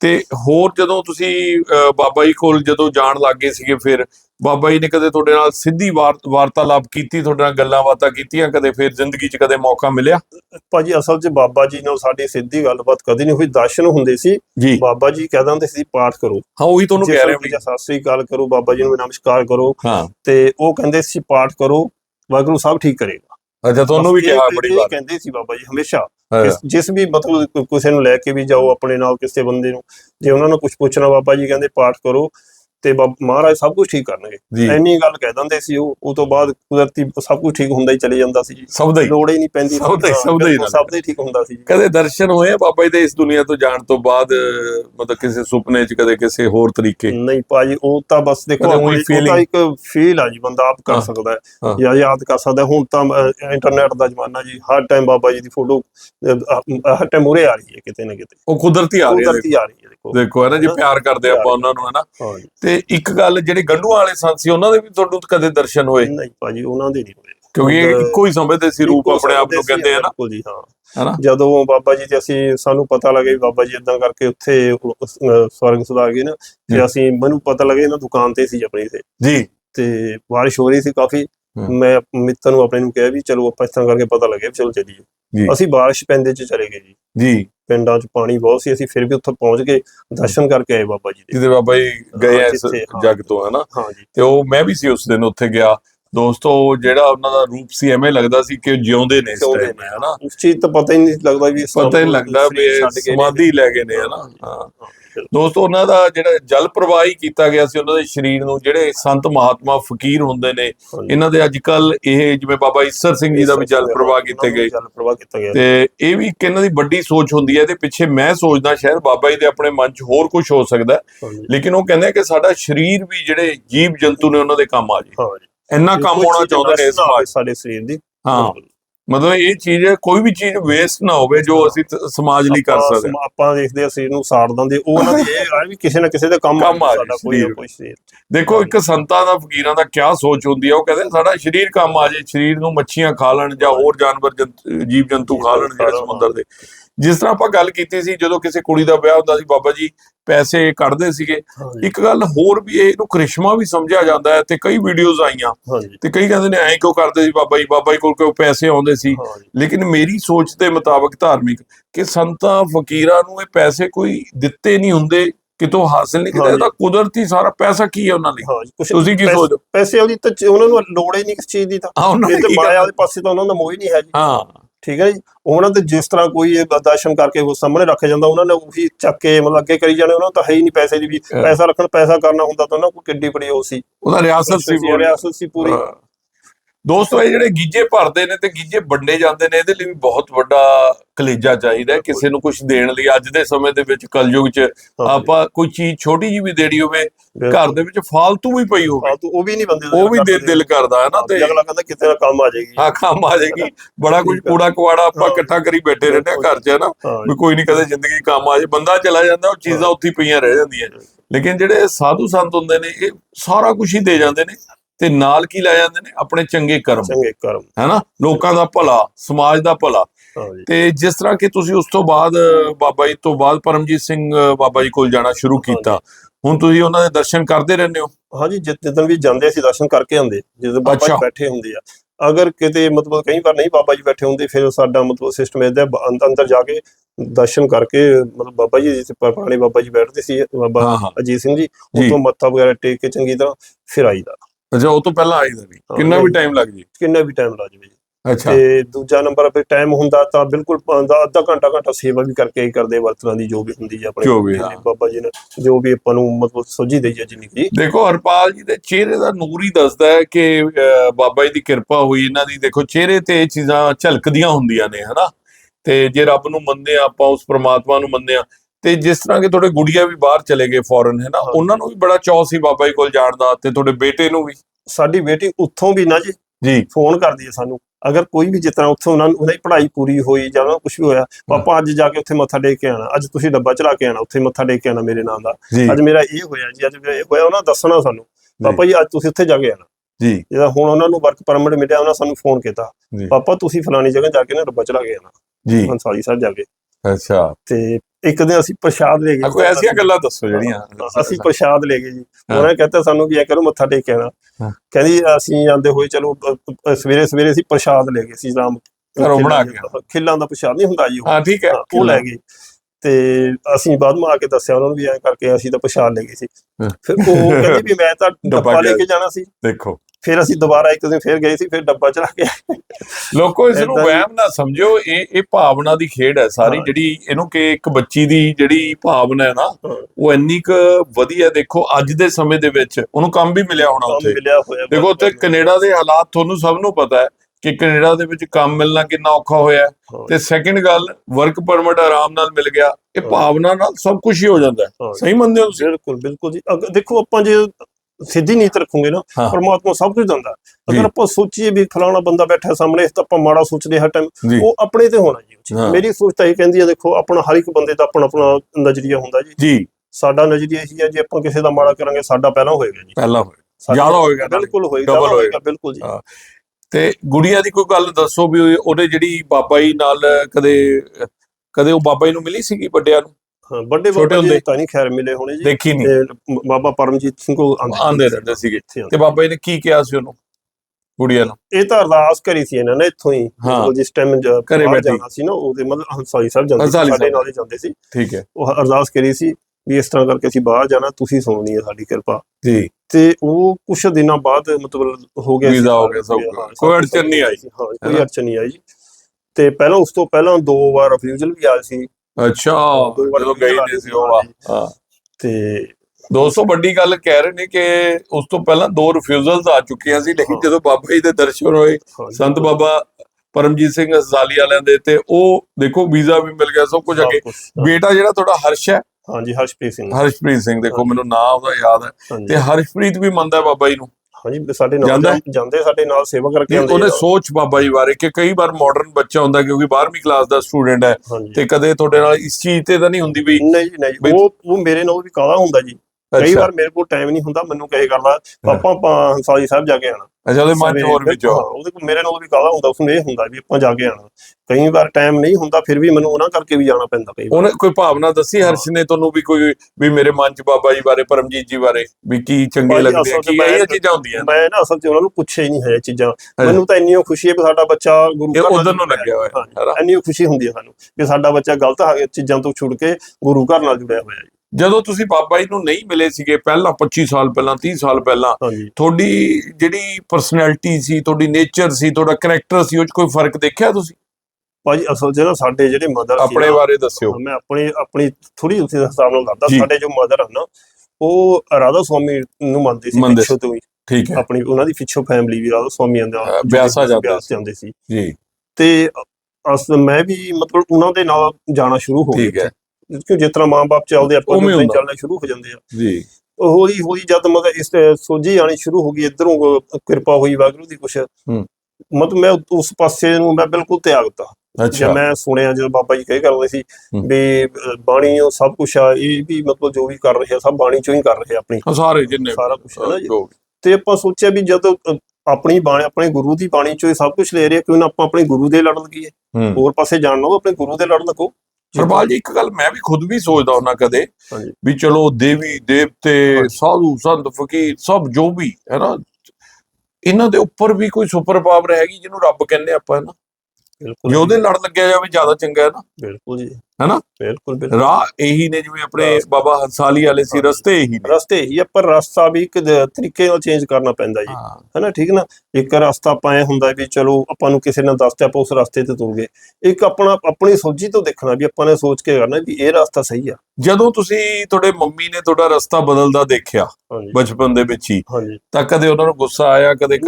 ਤੇ ਹੋਰ ਜਦੋਂ ਤੁਸੀਂ ਬਾਬਾ ਜੀ ਕੋਲ ਜਦੋਂ ਜਾਣ ਲੱਗੇ ਸੀਗੇ ਫਿਰ ਬਾਬਾ ਜੀ ਨੇ ਕਦੇ ਤੁਹਾਡੇ ਨਾਲ ਸਿੱਧੀ ਵਾਰ- ਵਾਰਤਾਲਾਪ ਕੀਤੀ ਤੁਹਾਡੇ ਨਾਲ ਗੱਲਾਂ ਬਾਤਾਂ ਕੀਤੀਆਂ ਕਦੇ ਫਿਰ ਜ਼ਿੰਦਗੀ 'ਚ ਕਦੇ ਮੌਕਾ ਮਿਲਿਆ? ਭਾਜੀ ਅਸਲ 'ਚ ਬਾਬਾ ਜੀ ਨਾਲ ਸਾਡੀ ਸਿੱਧੀ ਗੱਲਬਾਤ ਕਦੀ ਨਹੀਂ ਹੋਈ ਦਰਸ਼ਨ ਹੁੰਦੇ ਸੀ। ਬਾਬਾ ਜੀ ਕਹਿ ਦਿੰਦੇ ਸੀ ਪਾਠ ਕਰੋ। ਹਾਂ ਉਹੀ ਤੁਹਾਨੂੰ ਕਹਿ ਰਿਹਾ ਵੇਲੇ ਸਤਿ ਸ੍ਰੀ ਅਕਾਲ ਕਰੋ ਬਾਬਾ ਜੀ ਨੂੰ ਨਮਸਕਾਰ ਕਰੋ। ਹਾਂ। ਤੇ ਉਹ ਕਹਿੰਦੇ ਸੀ ਪਾਠ ਕਰੋ ਵਾਹਿਗੁਰੂ ਸਾਹਿਬ ਠੀਕ ਕਰੇਗਾ। ਅੱਛਾ ਤੁਹਾਨੂੰ ਵੀ ਕਿਹਾ ਬੜੀ ਵਾਰ। ਕਹਿੰਦੇ ਸੀ ਬਾਬਾ ਜੀ ਹਮੇਸ਼ਾ। ਜਿਸ ਵੀ ਮਤਲਬ ਕਿਸੇ ਨੂੰ ਲੈ ਕੇ ਵੀ ਜਾਓ ਆਪਣੇ ਨਾਲ ਕਿਸੇ ਬੰਦੇ ਨੂੰ ਜੇ ਉਹਨਾਂ ਨੂੰ ਕੁਝ ਪੁੱਛਣਾ ਬਾਬਾ ਜੀ ਕਹਿੰਦੇ ਪਾਠ ਕਰੋ। ਤੇ ਮਹਾਰਾਜ ਸਭ ਕੁਝ ਠੀਕ ਕਰਨਗੇ। ਐਨੀ ਗੱਲ ਕਹਿ ਦਿੰਦੇ ਸੀ ਉਹ ਉਹ ਤੋਂ ਬਾਅਦ ਕੁਦਰਤੀ ਸਭ ਕੁਝ ਠੀਕ ਹੁੰਦਾ ਹੀ ਚਲੇ ਜਾਂਦਾ ਸੀ ਜੀ। ਸਭ ਦਾ ਹੀ। ਲੋੜ ਹੀ ਨਹੀਂ ਪੈਂਦੀ ਸਭ ਦਾ ਹੀ- ਹਾਂ, ਸਭ ਦਾ ਹੀ ਸਭ ਦਾ ਹੀ ਠੀਕ ਹੁੰਦਾ ਸੀ ਜੀ। ਕਦੇ ਦਰਸ਼ਨ ਹੋਏ ਆ ਬਾਬਾ ਜੀ ਦੇ ਇਸ ਦੁਨੀਆ ਤੋਂ ਜਾਣ ਤੋਂ ਬਾਅਦ ਮਤਲਬ ਕਿਸੇ ਸੁਪਨੇ 'ਚ ਕਦੇ ਕਿਸੇ ਹੋਰ ਤਰੀਕੇ? ਨਹੀਂ ਭਾਜੀ ਉਹ ਤਾਂ ਬਸ ਦੇਖੋ ਕਦੇ ਉਹੀ ਆਪਣੀ- ਉਹ ਤਾਂ feeling- ਇੱਕ ਫੀਲ ਆ ਜੀ ਬੰਦਾ ਆਪ ਹਾਂ, ਕਰ ਸਕਦਾ ਹੈ। ਹਾਂ। ਜਾਂ ਯਾਦ ਕਰ ਸਕਦਾ ਹੈ। ਹੁਣ ਤਾਂ ਇੰਟਰਨੈਟ ਦਾ ਜ਼ਮਾਨਾ ਜੀ ਹਰ ਟਾਈਮ ਬਾਬਾ ਜੀ ਦੀ ਫੋਟੋ ਹਰ ਟਾਈਮ ਉਰੇ ਆ ਰਹੀ ਹੈ ਕਿਤੇ ਨਾ ਕਿਤੇ। ਉਹ ਕੁਦਰਤੀ ਆ ਰਹੇ ਨੇ ਕੁਦਰਤੀ ਆ ਰਹੀ ਹੈ ਦੇਖੋ। ਦੇਖੋ ਹੈ ਨਾ ਜੀ ਹਾਂ। ਪਿਆਰ ਕਰਦੇ ਆਪਾਂ ਉਹਨਾਂ ਨੂੰ ਹੈ ਨਾ। ਹਾਂ ਜੀ। ਤੇ ਇੱਕ ਗੱਲ ਜਿਹੜੇ ਗੰਢੂਆਂ ਵਾਲੇ ਸੰਤ ਸੀ ਉਹਨਾਂ ਦੇ ਵੀ ਤੁਹਾਨੂੰ ਕਦੇ ਦਰਸ਼ਨ ਹੋਏ ਨਹੀਂ ਭਾਜੀ ਉਹਨਾਂ ਦੇ ਨਹੀਂ ਹੋਏ ਕਿਉਂਕਿ ਇਹ ਇੱਕੋ ਹੀ ਸਮਝਦੇ ਸੀ ਰੂਪ ਆਪਣੇ ਆਪ ਨੂੰ ਕਹਿੰਦੇ ਆ ਨਾ ਬਿਲਕੁਲ ਜੀ ਹਾਂ ਹਨਾ? ਜਦੋਂ ਬਾਬਾ ਜੀ ਤੇ ਅਸੀਂ ਸਾਨੂੰ ਪਤਾ ਲੱਗੇ ਵੀ ਬਾਬਾ ਜੀ ਇਦਾਂ ਕਰਕੇ ਉੱਥੇ ਸਵਰਗ ਸੁਧਾਰ ਗਏ ਨਾ। ਤੇ ਅਸੀਂ ਮੈਨੂੰ ਪਤਾ ਲੱਗੇ ਇਹਨਾਂ ਦੁਕਾਨ ਤੇ ਸੀ ਆਪਣੀ ਤੇ ਜੀ ਤੇ ਬਾਰਿਸ਼ ਹੋ ਰਹੀ ਸੀ ਕਾਫੀ। ਮੈਂ ਮਿੱਤਰ ਨੂੰ ਆਪਣੇ ਨੂੰ ਕਿਹਾ ਵੀ ਚਲੋ ਆਪਾਂ ਇਸ ਤਰ੍ਹਾਂ ਕਰਕੇ ਪਤਾ ਲੱਗੇ ਵੀ ਚਲੋ। ਚੱਲੀਏ। ਅਸੀਂ ਬਾਰਿਸ਼ ਪੈਂਦੇ ਚ ਚਲੇ ਗਏ ਜੀ। ਜੀ। ਪਿੰਡਾਂ ਚ ਪਾਣੀ ਬਹੁਤ ਸੀ ਅਸੀਂ ਫਿਰ ਵੀ ਉੱਥੇ ਪਹੁੰਚ ਕੇ ਦਰਸ਼ਨ ਕਰਕੇ ਆਏ ਬਾਬਾ ਜੀ ਦੇ। ਜਿਹਦੇ ਬਾਬਾ ਜੀ ਗਏ ਹਾਂ। ਜੱਗ ਤੋਂ ਹੈ ਨਾ ਹਾਂ ਜੀ। ਤੇ ਉਹ ਮੈਂ ਵੀ ਸੀ ਉਸ ਦਿਨ ਉੱਥੇ ਗਿਆ। ਦੋਸਤੋ ਜਿਹੜਾ ਉਹਨਾਂ ਦਾ ਰੂਪ ਸੀ ਐਵੇਂ ਲੱਗਦਾ ਸੀ ਕਿ ਜਿਉਂਦੇ ਨੇ ਇਸ ਟਾਈਮ ਹੈ ਨਾ। ਉਸ ਚੀਜ਼ ਤਾਂ ਪਤਾ ਹੀ ਨਹੀਂ ਲੱਗਦਾ ਵੀ ਪਤਾ ਹੀ ਲੱਗਦਾ ਵੀ ਸਮਾਧੀ ਲੈ ਗਏ ਨੇ ਹਨਾ? ਹਾਂ। ਦੋਸਤੋ ਉਹਨਾਂ ਦਾ ਜਿਹੜਾ ਜਲ ਪ੍ਰਵਾਹੀ ਕੀਤਾ ਗਿਆ ਸੀ ਉਹਨਾਂ ਦੇ ਸਰੀਰ ਨੂੰ ਜਿਹੜੇ ਸੰਤ ਮਹਾਤਮਾ ਫਕੀਰ ਹੁੰਦੇ ਨੇ। ਇਹਨਾਂ ਦੇ ਅੱਜ ਕੱਲ ਇਹ ਜਿਵੇਂ ਬਾਬਾ ਈਸਰ ਸਿੰਘ ਜੀ ਦਾ ਵੀ ਜਲ ਪ੍ਰਵਾਹ ਕੀਤੇ ਗਏ। ਜਲ ਪ੍ਰਵਾਹ ਕੀਤਾ ਗਿਆ ਤੇ ਇਹ ਵੀ ਇਹਨਾਂ ਦੀ ਵੱਡੀ ਸੋਚ ਹੁੰਦੀ ਹੈ ਇਹਦੇ ਪਿੱਛੇ ਮੈਂ ਸੋਚਦਾ ਸ਼ਾਇਦ ਬਾਬਾ ਜੀ ਦੇ ਆਪਣੇ ਮਨ 'ਚ ਹੋਰ ਕੁਝ ਹੋ ਸਕਦਾ। ਲੇਕਿਨ ਉਹ ਕਹਿੰਦੇ ਕਿ ਸਾਡਾ ਸਰੀਰ ਵੀ ਜਿਹੜੇ ਜੀਵ ਜੰਤੂ ਨੇ ਉਹਨਾਂ ਦੇ ਕੰਮ ਆ ਜੇ। ਇੰਨਾ ਕੰਮ ਹੋਣਾ ਚਾਹੁੰਦੇ ਨੇ ਇਸ ਸਮਾਜ ਸਾਡੇ ਸਰੀਰ ਦੀ। ਹਾਂ। ਮਤਲਬ ਇਹ ਚੀਜ਼ ਕੋਈ ਵੀ ਚੀਜ਼ ਵੇਸਟ ਨਾ ਹੋਵੇ ਜੋ ਅਸੀਂ ਤ- ਸਮਾਜ ਲਈ ਕਰ ਆਪਾਂ- ਸਕਦੇ ਹਾਂ। ਆਪਾਂ ਦੇਖਦੇ ਆ ਸਰੀਰ ਨੂੰ ਸਾੜ ਦਿੰਦੇ ਉਹ ਉਹਨਾਂ ਦੀ ਇਹ ਆ ਵੀ ਕਿਸੇ ਨਾ ਕਿਸੇ ਦੇ ਕੰਮ ਕੰਮ ਆ ਸਾਡਾ ਕੋਈ ਨਾ ਸਰੀਰ। ਕੋਈ ਸਰੀਰ ਦੇਖੋ ਇੱਕ ਸੰਤਾਂ ਦਾ ਫਕੀਰਾਂ ਦਾ ਕਿਆ ਸੋਚ ਹੁੰਦੀ ਹੈ ਉਹ ਕਹਿੰਦੇ ਸਾਡਾ ਸਰੀਰ ਕੰਮ ਆ ਜੇ ਸਰੀਰ ਨੂੰ ਮੱਛੀਆਂ ਖਾ ਲੈਣ ਜਾਂ ਹੋਰ ਜਾਨਵਰ ਜੰਤ- ਜੀਵ ਜੰਤੂ ਖਾ ਲੈਣ ਜਿਹੜੇ ਸਮੁੰਦਰ ਦੇ ਜਿਸ ਤਰ੍ਹਾਂ ਆਪਾਂ ਗੱਲ ਕੀਤੀ ਸੀ ਜਦੋਂ ਕਿਸੇ ਕੁੜੀ ਦਾ ਵਿਆਹ ਹੁੰਦਾ ਸੀ ਬਾਬਾ ਜੀ ਪੈਸੇ ਕੱਢਦੇ ਸੀਗੇ। ਇੱਕ ਗੱਲ ਹੋਰ ਵੀ ਇਹ ਇਹਨੂੰ ਕ੍ਰਿਸ਼ਮਾ ਵੀ ਸਮਝਿਆ ਜਾਂਦਾ ਹੈ ਤੇ ਕਈ ਵੀਡੀਓਜ਼ ਆਈਆਂ। ਤੇ ਕਈ ਕਹਿੰਦੇ ਨੇ ਐਂ ਕਿਉਂ ਕਰਦੇ ਸੀ ਬਾਬਾ ਜੀ? ਬਾਬਾ ਜੀ ਕੋਲ ਕਿਉਂ ਪੈਸੇ ਆਉਂਦੇ ਸੀ? ਲੇਕਿਨ ਮੇਰੀ ਸੋਚ ਦੇ ਮੁਤਾਬਕ ਧਾਰਮਿਕ ਕਿ ਸੰਤਾਂ ਫਕੀਰਾਂ ਨੂੰ ਇਹ ਪੈਸੇ ਕੋਈ ਦਿੱਤੇ ਨਹੀਂ ਹੁੰਦੇ ਕਿਤੋਂ ਹਾਸਲ ਨਹੀਂ ਕੀਤਾ। ਇਹਦਾ ਕੁਦਰਤੀ ਸਾਰਾ ਪੈਸਾ ਕੀ ਹੈ ਉਹਨਾਂ ਲਈ? ਤੁਸੀਂ ਕੀ ਹੋ? ਪੈਸੇ ਉਹਦੀ ਤਾਂ ਉਹਨਾਂ ਨੂੰ ਲੋੜ ਹੀ ਨਹੀਂ ਕਿਸ ਚੀਜ਼ ਦੀ ਤਾਂ। ਇਹ ਮਾਇਆ? ਵਾਲੇ ਪਾਸੇ ਤਾਂ ਉਹਨਾਂ ਦਾ ਮੋਹ ਹੀ ਨਹੀਂ ਹੈ ਜੀ। ਹਾਂ। ਠੀਕ ਹੈ ਜੀ ਉਹਨਾਂ ਤੇ ਜਿਸ ਤਰ੍ਹਾਂ ਕੋਈ ਇਹ ਦਰਸ਼ਨ ਕਰਕੇ ਉਹ ਸਾਹਮਣੇ ਰੱਖ ਜਾਂਦਾ ਉਹਨਾਂ ਨੇ ਉਹੀ ਚੱਕ ਕੇ ਮਤਲਬ ਅੱਗੇ ਕਰੀ ਜਾਣੇ ਉਹਨਾਂ ਨੂੰ ਤਾਂ ਹੈ ਹੀ ਨਹੀਂ ਪੈਸੇ ਦੀ ਵੀ। ਪੈਸਾ ਰੱਖਣ ਪੈਸਾ ਕਰਨਾ ਹੁੰਦਾ ਤਾਂ ਉਹਨਾਂ ਕੋਲ ਕਿੱਡੀ ਬੜੀ ਉਹ ਸੀ ਉਹਦਾ ਰਿਆਸਤ ਸੀ ਪੂਰੀ। ਰਿਆਸਤ ਸੀ ਪੂਰੀ। ਦੋਸਤੋ ਇਹ ਜਿਹੜੇ ਗੀਜੇ ਭਰਦੇ ਨੇ ਤੇ ਗੀਜੇ ਵੰਡੇ ਜਾਂਦੇ ਨੇ ਇਹਦੇ ਲਈ ਵੀ ਬਹੁਤ ਵੱਡਾ ਕਲੇਜਾ ਚਾਹੀਦਾ ਕਿਸੇ ਨੂੰ ਕੁਝ ਦੇਣ ਲਈ। ਅੱਜ ਦੇ ਸਮੇਂ ਦੇ ਵਿੱਚ ਕਲਯੁਗ 'ਚ। ਆਪਾਂ ਕੋਈ ਚੀਜ਼ ਛੋਟੀ ਜੀ ਵੀ ਦੇਣੀ ਹੋਵੇ ਘਰ ਦੇ ਵਿੱਚ ਫਾਲਤੂ ਵੀ ਪਈ ਹੋਵੇ। ਹਾਂ, ਤੂੰ ਉਹ ਵੀ ਨਹੀਂ ਬੰਦੇ ਉਹ ਵੀ ਦੇ ਦਿਲ ਕਰਦਾ ਹੈ ਨਾ ਤੇ ਅਗਲਾ ਕਹਿੰਦਾ ਕਿਤੇ ਨਾ ਕੰਮ ਆ ਜਾਏਗੀ। ਹਾਂ ਕੰਮ ਆ ਜਾਏਗੀ। ਬੜਾ ਕੁਝ। ਕੂੜਾ ਕਵਾੜਾ ਆਪਾਂ। ਇਕੱਠਾ ਕਰੀ ਬੈਠੇ ਰਹਿੰਦੇ ਆ ਘਰ 'ਚ ਹੈ ਨਾ? ਵੀ ਕੋਈ ਨਹੀਂ ਕਦੇ ਜ਼ਿੰਦਗੀ ਕੰਮ ਆ ਜੇ ਬੰਦਾ ਚਲਾ ਜਾਂਦਾ ਉਹ ਚੀਜ਼ਾਂ ਉੱਥੇ ਪਈਆਂ ਰਹਿ ਜਾਂਦੀਆਂ। ਲੇਕਿਨ ਜਿਹੜੇ ਸਾਧੂ ਸੰਤ ਹੁੰਦੇ ਨੇ ਇਹ ਸਾਰਾ ਕੁਝ ਹੀ ਦੇ ਜਾਂਦੇ ਨੇ। ਤੇ ਨਾਲ ਕੀ ਲੈ ਜਾਂਦੇ ਨੇ? ਆਪਣੇ ਚੰਗੇ ਕਰਮ। ਚੰਗੇ ਕਰਮ। ਹੈਨਾ? ਲੋਕਾਂ ਦਾ ਭਲਾ ਸਮਾਜ ਦਾ ਭਲਾ। ਤੇ ਜਿਸ ਤਰ੍ਹਾਂ ਕਿ ਤੁਸੀਂ ਉਸ ਤੋਂ ਬਾਅਦ ਬਾਬਾ ਜੀ ਤੋਂ ਬਾਅਦ ਪਰਮਜੀਤ ਸਿੰਘ ਬਾਬਾ ਜੀ ਕੋਲ ਜਾਣਾ ਸ਼ੁਰੂ ਕੀਤਾ। ਹੁਣ ਤੁਸੀਂ ਉਹਨਾਂ ਦੇ ਦਰਸ਼ਨ ਕਰਦੇ ਰਹਿੰਦੇ ਹੋ? ਹਾਂਜੀ ਜਿ- ਜਿੱਦਣ ਵੀ ਜਾਂਦੇ ਅਸੀਂ ਦਰਸ਼ਨ ਕਰਕੇ ਆਉਂਦੇ। ਜਦੋਂ ਬਾਬਾ। ਜੀ ਬੈਠੇ ਹੁੰਦੇ ਆ। ਅਗਰ ਕਿਤੇ ਮਤਲਬ ਕਈ ਵਾਰ ਨਹੀਂ ਬਾਬਾ ਜੀ ਬੈਠੇ ਹੁੰਦੇ ਫਿਰ ਸਾਡਾ ਮਤਲਬ ਸਿਸਟਮ ਇਹਦਾ ਹੈ, ਬ- ਅੰਦ- ਅੰਦਰ ਜਾ ਕੇ ਦਰਸ਼ਨ ਕਰਕੇ ਮਤਲਬ ਬਾਬਾ ਜੀ ਜਿੱਥੇ ਪੁਰਾਣੇ ਬਾਬਾ ਜੀ ਬੈਠਦੇ ਸੀ ਬਾਬਾ ਅਜੀਤ ਸਿੰਘ ਜੀ ਜੀ। ਉਤੋਂ ਮੱਥਾ ਵਗੈਰਾ ਟੇਕ ਕੇ ਚੰਗੀ ਤਰ੍ਹਾਂ ਫਿਰ ਆਈਦਾ। ਅੱਛਾ ਉਹ ਤੋਂ ਪਹਿਲਾਂ ਆਈ ਦਾ ਨਹੀਂ। ਕਿੰਨਾ ਵੀ। ਟਾਈਮ ਲੱਗ ਜੀ ਕਿੰਨਾ ਵੀ ਟਾਈਮ ਲੱਗ ਜਾਵੇ ਜੀ ਅੱਛਾ। ਤੇ ਦੂਜਾ ਨੰਬਰ ਫਿਰ ਟਾਈਮ ਹੁੰਦਾ ਤਾਂ ਬਿਲਕੁਲ ਪ- ਅੱਧਾ ਘੰਟਾ ਘੰਟਾ ਸੇਵਾ ਵੀ ਕਰਕੇ ਹੀ ਕਰਦੇ ਵਰਤਨਾਂ ਦੀ ਜੋ ਵੀ ਹੁੰਦੀ ਹੈ ਆਪਣੇ। ਬਾਬਾ ਜੀ ਨੇ ਜੋ ਵੀ ਆਪਾਂ ਨੂੰ ਮਤਲਬ ਸੋਝੀ ਦਈ ਹੈ ਜਿੰਨੀ ਕੀ। ਦੇਖੋ ਹਰਪਾਲ ਜੀ ਦੇ ਚਿਹਰੇ ਦਾ ਨੂਰ ਹੀ ਦੱਸਦਾ ਹੈ ਕਿ ਬਾਬਾ ਜੀ ਦੀ ਕਿਰਪਾ ਹੋਈ ਇਹਨਾਂ ਦੀ। ਦੇਖੋ ਚਿਹਰੇ ਤੇ ਇਹ ਚੀਜ਼ਾਂ ਝਲਕਦੀਆਂ ਹੁੰਦੀਆਂ ਨੇ ਹਨਾ? ਤੇ ਜੇ ਰੱਬ ਨੂੰ ਮੰਨਦੇ ਆ ਆਪਾਂ ਉਸ ਪ੍ਰਮਾਤਮਾ ਨੂੰ ਮੰਨਦੇ ਆ ਤੇ ਜਿਸ ਤਰ੍ਹਾਂ ਕਿ ਤੁਹਾਡੇ ਗੁੜੀਆ ਵੀ ਬਾਹਰ ਚਲੇ ਗਏ ਫੋਰਨ ਹੈ ਨਾ। ਉਹਨਾਂ ਨੂੰ ਵੀ ਬੜਾ ਚਾਅ ਸੀ ਬਾਬਾ ਜੀ ਕੋਲ ਜਾਣ ਦਾ ਤੇ ਤੁਹਾਡੇ ਬੇਟੇ ਨੂੰ ਵੀ? ਸਾਡੀ ਬੇਟੀ ਉੱਥੋਂ ਵੀ ਨਾ ਜੀ। ਜੀ। ਫੋਨ ਕਰਦੀ ਹੈ ਸਾਨੂੰ। ਅਗਰ ਕੋਈ ਵੀ ਜਿਸ ਤਰ੍ਹਾਂ ਉੱਥੋਂ ਉਹਨਾਂ ਨੂੰ ਉਹਨਾਂ ਦੀ ਪੜ੍ਹਾਈ ਪੂਰੀ ਹੋਈ ਜਾਂ ਕੁਝ ਵੀ ਹੋਇਆ ਪਾਪਾ ਅੱਜ ਜਾ ਕੇ ਉੱਥੇ ਮੱਥਾ ਟੇਕ ਕੇ ਆਣਾ ਅੱਜ ਤੁਸੀਂ ਡੱਬਾ ਚਲਾ ਕੇ ਆਣਾ ਉੱਥੇ ਮੱਥਾ ਟੇਕ ਕੇ ਆਣਾ ਮੇਰੇ ਨਾਮ ਦਾ। ਅੱਜ ਮੇਰਾ ਇਹ ਹੋਇਆ ਜੀ ਅੱਜ ਮੇਰਾ ਇਹ ਹੋਇਆ ਉਹਨਾਂ ਦੱਸਣਾ ਸਾਨੂੰ ਪਾਪਾ ਜੀ ਅੱਜ ਤੁਸੀਂ ਉੱਥੇ ਜਾ ਕੇ ਆਣਾ ਜੀ। ਜਿਹੜਾ ਹੁਣ ਉਹਨਾਂ ਨੂੰ ਵਰਕ ਪਰਮਿਟ ਮਿਲਿਆ ਉਹਨਾਂ ਸਾਨੂੰ ਫੋਨ ਕੀਤਾ। ਪਾਪਾ ਤੁਸੀਂ ਫਲਾਣੀ ਜਗ੍ਹਾ ਜਾ ਕੇ ਨਾ ਡੱਬਾ ਚਲਾ ਕੇ ਆਣਾ ਜੀ। ਹੰਸਾਲੀ ਸਾਹਿਬ ਜਾ ਕੇ। ਅੱਛਾ। ਤੇ ਇੱਕ ਦਿਨ ਅਸੀਂ ਪ੍ਰਸ਼ਾਦ ਲੈ ਗਏ ਕੋਈ ਐਸੀਆਂ ਗੱਲਾਂ ਦੱਸੋ ਜਿਹੜੀਆਂ। ਅਸੀਂ ਪ੍ਰਸ਼ਾਦ ਲੈ ਗਏ ਜੀ। ਉਹਨਾਂ ਨੇ ਕਹਿੰਦਾ ਸਾਨੂੰ ਵੀ ਐ ਕਰੋ ਮੱਥਾ ਟੇਕ ਕੇ ਆਣਾ। ਕਹਿੰਦੀ ਅਸੀਂ ਜਾਂਦੇ ਹੋਏ ਚਲੋ ਸਵੇਰੇ ਸਵੇਰੇ ਅਸੀਂ ਪ੍ਰਸ਼ਾਦ ਲੈ ਗਏ ਸੀ ਰਾਮ ਘਰੋਂ ਬਣਾ ਕੇ ਖਿੱਲਾਂ ਦਾ ਪ੍ਰਸ਼ਾਦ ਨਹੀਂ ਹੁੰਦਾ ਜੀ ਹਾਂ ਠੀਕ ਹੈ। ਉਹ ਲੈ ਗਏ। ਤੇ ਅਸੀਂ ਬਾਅਦ ਮਾ ਆ ਕੇ ਦੱਸਿਆ ਉਹਨਾਂ ਨੂੰ ਵੀ ਐ ਕਰਕੇ ਅਸੀਂ ਤਾਂ ਪ੍ਰਸ਼ਾਦ ਲੈ ਗਏ ਸੀ। ਫਿਰ ਉਹ ਕਹਿੰਦੀ ਵੀ ਮੈਂ ਤਾਂ ਡੱਬਾ ਲੈ। ਕੇ ਜਾਣਾ ਸੀ। ਦੇਖੋ ਫਿਰ ਅਸੀਂ ਦੁਬਾਰਾ ਇੱਕ ਦਿਨ ਫਿਰ ਗਏ ਸੀ ਫਿਰ ਡੱਬਾ ਚਲਾ ਕੇ। ਲੋਕੋ ਇਸ ਨੂੰ ਵਹਿਮ ਨਾ ਸਮਝੋ ਇਹ ਇਹ ਭਾਵਨਾ ਦੀ ਖੇਡ ਹੈ ਸਾਰੀ। ਜਿਹੜੀ ਇਹਨੂੰ ਕਿ ਇੱਕ ਬੱਚੀ ਦੀ ਜਿਹੜੀ ਭਾਵਨਾ ਹੈ ਨਾ। ਉਹ ਇੰਨੀ ਕੁ ਵਧੀਆ ਦੇਖੋ ਅੱਜ ਦੇ ਸਮੇਂ ਦੇ ਵਿੱਚ ਉਹਨੂੰ ਕੰਮ ਵੀ ਮਿਲਿਆ ਹੋਣਾ ਉੱਥੇ ਦੇਖੋ ਉੱਥੇ ਕੈਨੇਡਾ ਦੇ ਹਾਲਾਤ ਤੁਹਾਨੂੰ ਸਭ ਨੂੰ ਪਤਾ ਹੈ ਕਿ ਕੈਨੇਡਾ ਦੇ ਵਿੱਚ ਕੰਮ ਮਿਲਣਾ ਕਿੰਨਾ ਔਖਾ ਹੋਇਆ। ਤੇ ਸੈਕਿੰਡ ਗੱਲ ਵਰਕ ਪਰਮਿਟ ਆਰਾਮ ਨਾਲ ਮਿਲ ਗਿਆ ਇਹ। ਭਾਵਨਾ ਨਾਲ ਸਭ ਕੁਝ ਹੀ ਹੋ ਜਾਂਦਾ। ਸਹੀ ਮੰਨਦੇ ਹੋ ਤੁਸੀਂ ਬਿਲਕੁਲ ਬਿਲਕੁਲ ਜੀ ਦੇਖੋ ਆਪਾਂ ਜੇ ਸਿੱਧੀ ਨੀਤ ਰੱਖੋਗੇ ਨਾ। ਪਰਮਾਤਮਾ ਸਭ ਕੁਝ ਦਿੰਦਾ। ਅਗਰ ਆਪਾਂ ਸੋਚੀਏ ਵੀ ਫਲਾਣਾ ਬੰਦਾ ਬੈਠਾ ਸਾਹਮਣੇ ਇਸ ਤਾਂ ਆਪਾਂ ਮਾੜਾ ਸੋਚਦੇ ਹਰ ਟਾਈਮ ਉਹ ਆਪਣੇ ਤੇ ਹੋਣਾ ਜੀ। ਮੇਰੀ ਸੋਚ ਤਾਂ ਇਹ ਕਹਿੰਦੀ ਹੈ ਦੇਖੋ ਆਪਣਾ ਹਰ ਇੱਕ ਬੰਦੇ ਦਾ ਆਪਣਾ ਆਪਣਾ ਨਜ਼ਰੀਆ ਹੁੰਦਾ ਜੀ ਜੀ ਸਾਡਾ ਨਜ਼ਰੀਆ ਇਹ ਹੈ ਜੇ ਆਪਾਂ ਕਿਸੇ ਦਾ ਮਾੜਾ ਕਰਾਂਗੇ ਸਾਡਾ ਪਹਿਲਾਂ ਹੋਏਗਾ ਜੀ ਪਹਿਲਾਂ ਸਾਡਾ- ਜ਼ਿਆਦਾ ਹੋਏਗਾ। ਬਿਲਕੁਲ ਹੋਏਗਾ ਹੋਏਗਾ। ਬਿਲਕੁਲ ਜੀ। ਤੇ ਗੁੜੀਆ ਦੀ ਕੋਈ ਗੱਲ ਦੱਸੋ ਵੀ ਉਹ- ਉਹਦੇ ਜਿਹੜੀ ਬਾਬਾ ਜੀ ਨਾਲ ਕਦੇ ਕਦੇ ਉਹ ਬਾਬਾ ਜੀ ਨੂੰ ਮਿਲੀ ਸੀਗੀ ਵੱਡਿਆਂ ਨੂੰ ਹਾਂ ਵੱਡੇ ਛੋਟੇ ਹੁੰਦੇ। ਤਾਂ ਨਹੀਂ ਖੈਰ ਮਿਲੇ ਹੋਣੇ ਜੀ ਦੇਖੀ ਨਹੀਂ ਬਾਬਾ ਪਰਮਜੀਤ ਸਿੰਘ ਕੋਲ ਆਉਂਦੇ ਰਹਿੰਦੇ ਸੀਗੇ। ਤੇ ਬਾਬਾ ਜੀ ਨੇ ਕੀ ਕਿਹਾ ਸੀ ਉਹਨੂੰ ਗੁੜੀਆ ਨੂੰ ਇਹ ਤਾਂ ਅਰਦਾਸ ਕਰੀ ਸੀ ਇਹਨਾਂ ਨੇ ਇੱਥੋਂ ਹੀ ਜਿਸ ਟਾਈਮ। ਜਾਣਾ ਸੀ ਨਾ ਉਹਦੇ ਮਤਲਬ ਹੰਸਾਲੀ ਸਾਹਿਬ ਜਾਂਦੇ ਸਾਡੇ। ਨਾਲ ਜਾਂਦੇ ਸੀ ਠੀਕ ਹੈ ਉਹ ਅਰਦਾਸ ਕਰੀ ਸੀ ਵੀ ਇਸ ਤਰ੍ਹਾਂ ਕਰਕੇ ਅਸੀਂ ਬਾਹਰ ਜਾਣਾ ਤੁਸੀਂ ਸੁਣਨੀ ਹੈ ਸਾਡੀ ਕਿਰਪਾ ਜੀ ਤੇ ਉਹ ਕੁਝ ਦਿਨਾਂ ਬਾਅਦ ਮਤਲਬ ਹੋ ਗਿਆ ਵੀਜ਼ਾ ਹੋ ਗਿਆ, ਸਭ ਕੁਛ। ਕੋਈ ਅੜਚਨ ਨਹੀਂ ਆਈ। ਹਾਂ ਕੋਈ? ਅੜਚਨ ਨਹੀਂ ਆਈ ਤੇ ਪਹਿਲਾਂ ਉਸ ਤੋਂ ਪਹਿਲਾਂ ਦੋ ਵਾਰ ਰਿਫਿਊਜ਼ਲ ਵੀ ਆਇਆ ਸੀ ਅੱਛਾ ਜਦੋਂ ਵੀਜ਼ਾ ਨਹੀਂ ਸੀ ਉਹ ਹਾਂ। ਤੇ ਦੋਸਤੋ ਵੱਡੀ ਗੱਲ ਕਹਿ ਰਹੇ ਨੇ ਕਿ ਉਸ ਤੋਂ ਪਹਿਲਾਂ ਦੋ ਰਿਫਿਊਜ਼ਲਸ ਆ ਚੁੱਕੀਆਂ ਸੀ ਲੇਕਿਨ। ਜਦੋਂ ਬਾਬਾ ਜੀ ਦੇ ਦਰਸ਼ਨ ਹੋਏ ਸੰਤ ਬਾਬਾ ਪਰਮਜੀਤ ਸਿੰਘ ਹਜ਼ਾਲੀ ਵਾਲਿਆਂ ਦੇ ਤੇ ਉਹ ਦੇਖੋ ਵੀਜ਼ਾ ਵੀ ਮਿਲ ਗਿਆ ਸਭ ਕੁਝ ਅੱਗੇ। ਬੇਟਾ ਜਿਹੜਾ ਤੁਹਾਡਾ ਹਰਸ਼ ਹੈ ਹਾਂਜੀ ਹਰਸ਼ਪ੍ਰੀਤ ਸਿੰਘ। ਹਰਸ਼ਪ੍ਰੀਤ ਸਿੰਘ ਦੇਖੋ। ਮੈਨੂੰ ਨਾਮ ਉਹਦਾ ਯਾਦ ਹੈ। ਤੇ ਹਰਸ਼ਪ੍ਰੀਤ ਵੀ ਮੰਨਦਾ ਬਾਬਾ ਜੀ ਨੂੰ। ਹਾਂਜੀ ਸਾਡੇ ਨਾਲ ਜਾਂਦਾ ਹੈ? ਜਾਂ- ਜਾਂਦੇ ਸਾਡੇ ਨਾਲ ਸੇਵਾ ਕਰਕੇ ਆਉਂਦੇ ਉਹਨੇ ਆ। ਸੋਚ ਬਾਬਾ ਜੀ ਬਾਰੇ ਕਿ ਕਈ ਵਾਰ ਮਾਡਰਨ ਬੱਚਾ ਹੁੰਦਾ ਕਿਉਂਕਿ 12ਵੀਂ ਕਲਾਸ ਦਾ ਸਟੂਡੈਂਟ ਹੈ ਹਾਂਜੀ ਤੇ ਕਦੇ ਤੁਹਾਡੇ ਨਾਲ ਇਸ ਚੀਜ਼ ਤੇ ਤਾਂ ਨਹੀਂ ਹੁੰਦੀ ਵੀ ਨਹੀਂ ਜੀ ਨਹੀਂ ਬਈ- ਉਹ ਉਹ ਮੇਰੇ ਨਾਲ ਵੀ ਕਾਲਾ ਹੁੰਦਾ ਜੀ ਕਈ ਵਾਰ ਮੇਰੇ ਕੋਲ ਟਾਈਮ ਨਹੀਂ ਹੁੰਦਾ ਮੈਨੂੰ ਕਹੇ ਕਰਦਾ ਪਾਪਾ ਆਪਾਂ ਹੰਸਾਲੀ ਸਾਹਿਬ ਜਾ ਕੇ ਆਣਾ ਅੱਛਾ ਉਹਦੇ ਮਨ ਹੋਰ ਵਿੱਚ ਹਾਂ, ਉਹਦੇ ਕੋਲ ਮੇਰੇ ਨਾਲ ਵੀ ਕਾਲਾ ਹੁੰਦਾ ਉਸਨੂੰ ਇਹ ਹੁੰਦਾ ਵੀ ਆਪਾਂ ਜਾ ਕੇ ਆਣਾ ਕਈ ਵਾਰ ਟਾਈਮ ਨਹੀਂ ਹੁੰਦਾ ਫਿਰ ਵੀ ਮੈਨੂੰ ਉਹਨਾਂ ਕਰਕੇ ਵੀ ਜਾਣਾ ਪੈਂਦਾ ਕਈ ਵਾਰ। ਉਹਨੇ ਕੋਈ ਭਾਵਨਾ ਦੱਸੀ ਹਰਸ਼ ਨੇ ਤੁਹਾਨੂੰ ਵੀ ਕੋਈ ਵੀ ਮੇਰੇ ਮਨ ਚ ਬਾਬਾ ਜੀ ਬਾਰੇ ਪਰਮਜੀਤ ਜੀ ਬਾਰੇ ਵੀ ਕੀ ਚੰਗੇ ਲੱਗਦੇ ਆ ਕੀ ਇਹ ਚੀਜ਼ਾਂ ਹੁੰਦੀਆਂ? ਨੇ ਮੈਂ ਨਾ ਅਸਲ 'ਚ ਉਹਨਾਂ ਨੂੰ ਪੁੱਛਿਆ ਹੀ ਨਹੀਂ ਹੈ ਚੀਜ਼ਾਂ। ਮੈਨੂੰ ਤਾਂ ਇੰਨੀ ਖੁਸ਼ੀ ਹੈ ਵੀ ਸਾਡਾ ਬੱਚਾ ਗੁਰੂ ਘਰ ਉਧਰ ਨੂੰ ਲੱਗਿਆ ਹੋਇਆ। ਹੈ? ਇੰਨੀ ਖੁਸ਼ੀ ਹੁੰਦੀ ਹੈ ਸਾਨੂੰ ਵੀ ਸਾਡਾ ਬੱਚਾ ਗਲਤ ਚੀਜ਼ਾਂ ਤੋਂ ਛੁੱਟ ਕੇ ਗੁਰੂ ਘਰ ਨਾਲ ਜੁੜਿਆ ਹੋਇਆ ਹੈ। ਜਦੋਂ ਤੁਸੀਂ ਬਾਬਾ ਜੀ ਨੂੰ ਨਹੀਂ ਮਿਲੇ ਸੀਗੇ ਪਹਿਲਾਂ 25 ਸਾਲ ਪਹਿਲਾਂ 30 ਸਾਲ ਪਹਿਲਾਂ ਤੁਹਾਡੀ ਜਿਹੜੀ ਪਰਸਨੈਲਿਟੀ ਸੀ ਤੁਹਾਡੀ ਨੇਚਰ ਸੀ ਤੁਹਾਡਾ ਕੈਰੈਕਟਰ ਸੀ ਉਹ ਚ ਕੋਈ ਫ਼ਰਕ ਦੇਖਿਆ ਤੁਸੀਂ? ਭਾਜੀ ਅਸਲ ਨਾ ਸਾਡੇ ਜਿਹੜੇ ਮਦਰ ਆਪਣੇ ਬਾਰੇ ਦੱਸਿਓ। ਮੈਂ ਆਪਣੀ ਆਪਣੀ ਥੋੜੀ ਉਸੇ ਹਿਸਾਬ ਨਾਲ ਦੱਸਦਾ। ਸਾਡੇ ਜੋ ਮਦਰ ਹਨ ਉਹ ਰਾਧਾ ਸੁਆਮੀ ਨੂੰ ਮੰਨਦੇ ਸੀ ਪਿੱਛੋਂ ਤੋਂ ਹੀ। ਠੀਕ ਹੈ। ਆਪਣੀ ਉਹਨਾਂ ਦੀ ਪਿੱਛੋਂ ਫੈਮਿਲੀ ਵੀ ਰਾਧਾ ਸੁਆਮੀਆਂ ਦਾ ਬਿਆਸਾ ਜਾਂਦੇ ਸੀ। ਜੀ। ਤੇ ਅਸਲ ਮੈਂ ਵੀ ਮਤਲਬ ਉਹਨਾਂ ਦੇ ਨਾਲ ਜਾਣਾ ਸ਼ੁਰੂ ਹੋ ਠੀਕ ਹੈ ਕਿਉਂ ਜਿਸ ਤਰ੍ਹਾਂ ਮਾਂ-ਬਾਪ ਚੱਲਦੇ ਆਪਾਂ ਉਵੇਂ ਹੁੰਦਾ। ਚੱਲਣਾ ਸ਼ੁਰੂ ਹੋ ਜਾਂਦੇ ਆ। ਜੀ। ਹੌਲੀ ਹੌਲੀ ਜਦ ਮਤਲਬ ਇਸ ਸੋਝੀ ਆਣੀ ਸ਼ੁਰੂ ਹੋ ਗਈ ਇਧਰੋਂ ਕਿਰਪਾ ਹੋਈ ਵਾਹਿਗੁਰੂ ਦੀ ਕੁਛ। ਮਤਲਬ ਮੈਂ ਉਸ ਪਾਸੇ ਨੂੰ ਮੈਂ ਬਿਲਕੁਲ ਤਿਆਗਤਾ ਅੱਛਾ। ਮੈਂ ਸੁਣਿਆ ਜਦੋਂ ਬਾਬਾ ਜੀ ਕਹੇ ਕਰਦੇ ਸੀ ਹੂੰ। ਵੀ ਬਾਣੀ ਉਹ ਸਭ ਕੁਝ ਆ ਇਹ ਵੀ ਮਤਲਬ ਜੋ ਵੀ ਕਰ ਰਹੇ ਆ ਸਭ ਬਾਣੀ ਚੋਂ ਹੀ ਕਰ ਰਹੇ ਆਪਣੀ। ਹਾਂ, ਸਾਰੇ ਜਿੰਨੇ ਸਾਰਾ ਕੁਛ ਹੈ ਨਾ। ਤੇ ਆਪਾਂ ਸੋਚਿਆ ਵੀ ਜਦੋਂ ਆਪਣੀ ਬਾਣੀ ਆਪਣੇ ਗੁਰੂ ਦੀ ਬਾਣੀ ਚੋਂ ਇਹ ਸਭ ਕੁਝ ਲੈ ਰਹੇ ਕਿਉਂ ਨਾ ਆਪਾਂ ਆਪਣੇ ਗੁਰੂ ਦੇ ਲੜ ਲਈਏ ਹੂੰ। ਹੋਰ ਪਾਸੇ ਜਾਣ ਨਾਲੋਂ ਆਪਣੇ ਗੁਰੂ ਦੇ ਲੜ ਲੱਗੋ। ਸਰਪਾਲ ਜੀ ਇੱਕ ਗੱਲ ਮੈਂ ਵੀ ਖੁਦ ਵੀ ਸੋਚਦਾ ਹੁੰਦਾ ਕਦੇ ਹਾਂਜੀ। ਵੀ ਚਲੋ ਦੇਵੀ ਦੇਵਤੇ ਸਾਧੂ ਸੰਤ ਫਕੀਰ ਸਭ ਜੋ ਵੀ ਹੈ ਨਾ ਇਹਨਾਂ ਦੇ ਉੱਪਰ ਵੀ ਕੋਈ ਸੁਪਰ ਪਾਵਰ ਹੈਗੀ ਜਿਹਨੂੰ ਰੱਬ ਕਹਿੰਦੇ ਆਪਾਂ ਹੈ ਨਾ ਬਿਲਕੁਲ ਜੇ ਉਹਦੇ ਲੜ ਲੱਗਿਆ ਜਾਵੇ ਜ਼ਿਆਦਾ ਚੰਗਾ ਹੈ ਨਾ? ਬਿਲਕੁਲ ਜੀ। ਬਿਲਕੁਲ ਬਿਲਕੁਲ। ਰਾਹ ਇਹੀ ਨੇ ਜਿਵੇਂ ਆਪਣੇ। ਬਾਬਾ ਹੰਸਾਲੀ ਵਾਲੇ ਸੀ। ਰਸਤੇ ਇਹੀ ਨੇ। ਰਸਤੇ ਹੀ ਆ ਪਰ ਰਸਤਾ ਵੀ ਇੱਕ ਤਰੀਕੇ ਨਾਲ ਚੇਂਜ ਕਰਨਾ ਪੈਂਦਾ ਜੀ। ਹੈਨਾ ਠੀਕ ਨਾ? ਇੱਕ ਰਸਤਾ ਆਪਾਂ ਐ ਹੁੰਦਾ ਵੀ ਚਲੋ ਆਪਾਂ ਨੂੰ ਕਿਸੇ ਨੇ ਦੱਸਤਾ ਆਪਾਂ ਉਸ ਰਸਤੇ ਤੇ ਤੁਰ ਗਏ। ਇੱਕ ਆਪਣਾ ਆਪਣੀ ਸੋਝੀ ਤੋਂ ਦੇਖਣਾ ਵੀ ਆਪਾਂ ਨੇ ਸੋਚ ਕੇ ਕਰਨਾ ਵੀ ਇਹ ਰਸਤਾ ਸਹੀ ਆ। ਜਦੋਂ ਤੁਸੀਂ ਤੁਹਾਡੇ ਮੰਮੀ ਨੇ ਤੁਹਾਡਾ ਰਸਤਾ ਬਦਲਦਾ ਦੇਖਿਆ ਬਚਪਨ ਦੇ ਵਿੱਚ ਹੀ ਤਾਂ ਕਦੇ ਉਹਨਾਂ ਨੂੰ ਗੁੱਸਾ ਆਇਆ ਕਦੇ।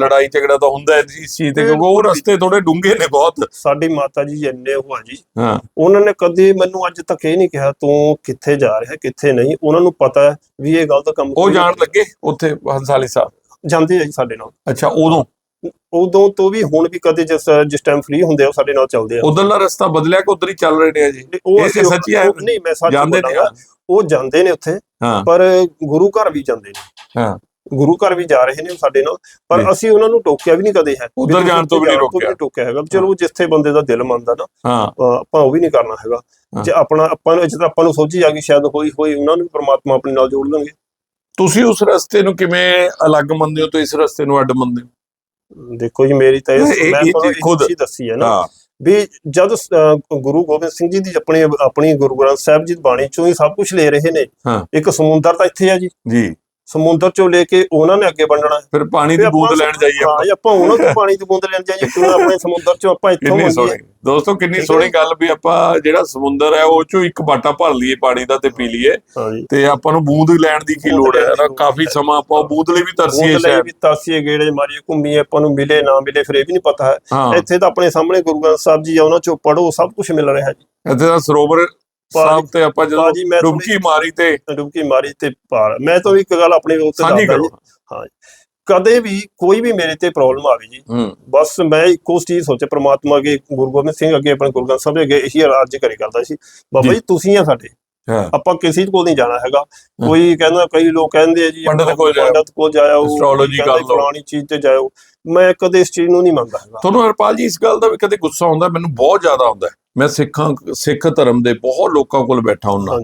ਲੜਾਈ ਝਗੜਾ ਤਾਂ ਹੁੰਦਾ ਇਸ ਚੀਜ਼ ਤੇ ਕਿਉਂਕਿ ਉਹ। ਰਸਤੇ ਥੋੜੇ ਡੂੰਘੇ ਨੇ ਬਹੁਤ। ਸਾਡੀ ਮਾਤਾ ਜੀ ਇੰਨੇ ਹੋਆ ਜੀ। ਹਾਂ। ਉਹਨਾਂ ਨੇ ਕਦੇ ਮੈਨੂੰ ਅੱਜ ਤੱਕ ਇਹ ਨਹੀਂ ਕਿਹਾ ਤੂੰ ਕਿੱਥੇ ਜਾ ਰਿਹਾ ਕਿੱਥੇ ਨਹੀਂ ਉਹਨਾਂ ਨੂੰ ਪਤਾ ਹੈ ਵੀ ਇਹ ਗਲਤ ਕੰਮ ਉਹ ਜਾਣ। ਲੱਗੇ ਉੱਥੇ ਹੰਸਾਲੀ ਸਾਹਿਬ? ਜਾਂਦੇ ਆ ਜੀ ਸਾਡੇ ਨਾਲ। ਅੱਛਾ ਉਦੋਂ? ਉਦੋਂ ਤੋਂ ਵੀ ਹੁਣ ਵੀ ਕਦੇ ਜਿਸ ਜਿਸ ਟਾਈਮ ਫ੍ਰੀ ਹੁੰਦੇ ਆ ਉਹ ਸਾਡੇ ਨਾਲ ਚੱਲਦੇ ਆ। ਉਧਰਲਾ ਰਸਤਾ ਬਦਲਿਆ ਕਿ ਉਧਰ ਹੀ ਚੱਲ ਰਹੇ ਨੇ ਉਹ ਇਹ- ਅਸੀਂ ਸੱਚੀ ਹੈ? ਉਹ- ਨਹੀਂ ਮੈਂ ਸੱਚ ਜਾਂਦੇ ਨੇ ਬੋਲਾਂਗਾ। ਉਹ ਜਾਂਦੇ ਨੇ ਉੱਥੇ ਹਾਂ। ਪਰ ਗੁਰੂ ਘਰ ਵੀ ਜਾਂਦੇ ਨੇ। ਹਾਂ। ਗੁਰੂ ਘਰ ਵੀ ਜਾ ਰਹੇ ਨੇ ਸਾਡੇ ਨਾਲ। ਪਰ ਅਸੀਂ ਉਹਨਾਂ ਨੂੰ ਟੋਕਿਆ ਵੀ ਨਹੀਂ ਕਦੇ ਹੈ। ਉੱਧਰ ਜਾਣ ਤੋਂ ਵੀ ਨਹੀਂ ਰੋਕਿਆ। ਟੋਕਿਆ। ਹੈਗਾ। ਚਲੋ ਜਿੱਥੇ ਬੰਦੇ ਦਾ ਦਿਲ ਮੰਨਦਾ ਨਾ ਆਪਾਂ ਉਹ ਵੀ ਨਹੀਂ ਕਰਨਾ ਹੈਗਾ। ਜੇ ਆਪਣਾ ਆਪਾਂ ਨੂੰ ਜਦੋਂ ਆਪਾਂ ਨੂੰ ਆ ਗਈ ਸ਼ਾਇਦ ਹੋਈ ਹੋਈ ਉਹਨਾਂ ਨੂੰ ਪ੍ਰਮਾਤਮਾ ਆਪਣੇ ਨਾਲ ਜੋੜ ਲੈਣਗੇ ਤੁਸੀਂ ਉਸ ਰਸਤੇ ਨੂੰ ਕਿਵੇਂ ਅਲੱਗ ਮੰਨਦੇ ਹੋ ਤੇ ਇਸ ਰਸਤੇ ਨੂੰ ਅੱਡ ਮੰਨਦੇ ਹੋ? ਦੇਖੋ ਜੀ ਮੇਰੀ ਤਾਂ ਮੈਂ ਤੁਹਾਨੂੰ ਖੁਦ- ਦੱਸੀ ਹੈ ਨਾ ਵੀ ਜਦ ਗੁਰੂ ਗੋਬਿੰਦ ਸਿੰਘ ਜੀ ਦੀ ਆਪਣੀ ਆਪਣੀ ਗੁਰੂ ਗ੍ਰੰਥ ਸਾਹਿਬ ਜੀ ਦੀ ਬਾਣੀ ਚੋਂ ਹੀ ਸਭ ਕੁਝ ਲੈ ਰਹੇ ਨੇ। ਇੱਕ ਸਮੁੰਦਰ ਤਾਂ ਇੱਥੇ ਆ ਜੀ। ਜੀ। ਸਮੁੰਦਰ ਚੋਂ ਲੈ ਕੇ ਉਹਨਾਂ ਨੇ ਅੱਗੇ ਵੰਡਣਾ। ਫਿਰ ਪਾਣੀ ਦੀ ਬੂੰਦ ਲੈਣ ਜਾਈਏ ਆਪਾਂ। ਆਪਾਂ ਉਹਨਾਂ ਤੋਂ ਪਾਣੀ ਦੀ ਬੂੰਦ ਲੈਣ ਜਾਈਏ ਕਿਉਂ ਆਪਣੇ ਸਮੁੰਦਰ ਚੋਂ ਆਪਾਂ ਇੱਥੋਂ ਮੰਗੀਏ? ਦੋਸਤੋ ਕਿੰਨੀ। ਸੋਹਣੀ ਗੱਲ ਵੀ ਆਪਾਂ ਜਿਹੜਾ ਸਮੁੰਦਰ ਹੈ ਉਹ ਚੋਂ ਇੱਕ ਬਾਟਾ ਭਰ ਲਈਏ ਪਾਣੀ ਦਾ ਤੇ ਪੀ ਲਈਏ। ਤੇ ਆਪਾਂ ਨੂੰ ਬੂੰਦ ਲੈਣ ਦੀ ਕੀ ਲੋੜ ਹੈ ਨਾ ਕਾਫੀ। ਸਮਾਂ ਆਪਾਂ ਬੂੰਦ ਲਈ ਵੀ ਤਰਸੀਏ ਬੂੰਦ ਸ਼ਾਇਦ ਵੀ ਤਾਸੀਏ ਗੇੜੇ ਮਾਰੀਏ ਘੁੰਮੀਏ ਆਪਾਂ ਨੂੰ ਮਿਲੇ ਨਾ ਮਿਲੇ ਫਿਰ ਇਹ ਵੀ ਨਹੀਂ ਪਤਾ ਹਾਂ। ਇੱਥੇ ਤਾਂ ਆਪਣੇ ਸਾਹਮਣੇ ਗੁਰੂ ਗ੍ਰੰਥ ਸਾਹਿਬ ਜੀ ਆ ਉਹਨਾਂ ਚੋਂ ਪੜੋ ਸਭ ਕੁਝ ਮਿਲ ਰਿਹਾ ਜੀ। ਇੱਥੇ ਦਾ ਸਰੋਵਰ ਸਾਹਿਬ ਤੇ ਆਪਾਂ ਜਦੋਂ ਡੁਬਕੀ ਮਾਰੀ ਤੇ ਡੁਬਕੀ ਮਾਰੀ ਤੇ ਪਾਰ। ਮੈਂ ਤਾਂ ਇੱਕ ਗੱਲ ਆਪਣੀ ਉਹ ਤੇ ਸਾਂਝੀ ਦੱਸਦਾ ਹਾਂ। ਕਦੇ ਵੀ ਕੋਈ ਵੀ ਮੇਰੇ ਤੇ ਪ੍ਰੋਬਲਮ ਆਵੇ ਜੀ। ਬਸ ਮੈਂ ਇੱਕੋ ਚੀਜ਼ ਸੋਚੇ ਪ੍ਰਮਾਤਮਾ ਅੱਗੇ ਗੁਰੂ ਗੋਬਿੰਦ ਸਿੰਘ ਅੱਗੇ ਆਪਣੇ ਗੁਰੂ ਗ੍ਰੰਥ ਸਾਹਿਬ ਅੱਗੇ ਇਹੀ ਅਰਜ਼ ਕਰੀ ਕਰਦਾ ਸੀ। ਬਾਬਾ ਜੀ। ਤੁਸੀਂ ਆ ਸਾਡੇ। ਆਪਾਂ ਕਿਸੇ ਕੋਲ ਨਹੀਂ ਜਾਣਾ ਹੈਗਾ। ਕੋਈ ਕਹਿੰਦਾ ਕਈ ਲੋਕ ਕਹਿੰਦੇ ਆ ਜੀ ਪੰਡਤ ਕੋਲ ਜਾਇਓ। ਪੰਡਤ ਕੋਲ Astrology ਕਹਿੰਦੇ ਕਰ ਲਓ। ਫਲਾਣੀ ਚੀਜ਼ ਤੇ ਜਾਇਓ ਮੈਂ ਕਦੇ ਇਸ ਚੀਜ਼ ਨੂੰ ਨਹੀਂ ਮੰਨਦਾ ਹੈਗਾ। ਤੁਹਾਨੂੰ ਹਰਪਾਲ ਜੀ ਇਸ ਗੱਲ ਦਾ ਵੀ ਕਦੇ ਗੁੱਸਾ ਆਉਂਦਾ? ਮੈਨੂੰ ਬਹੁਤ ਜ਼ਿਆਦਾ ਆਉਂਦਾ। ਮੈਂ ਸਿੱਖਾਂ ਸਿੱਖ ਧਰਮ ਦੇ ਬਹੁਤ ਲੋਕਾਂ ਕੋਲ ਬੈਠਾ ਹੁੰਨਾ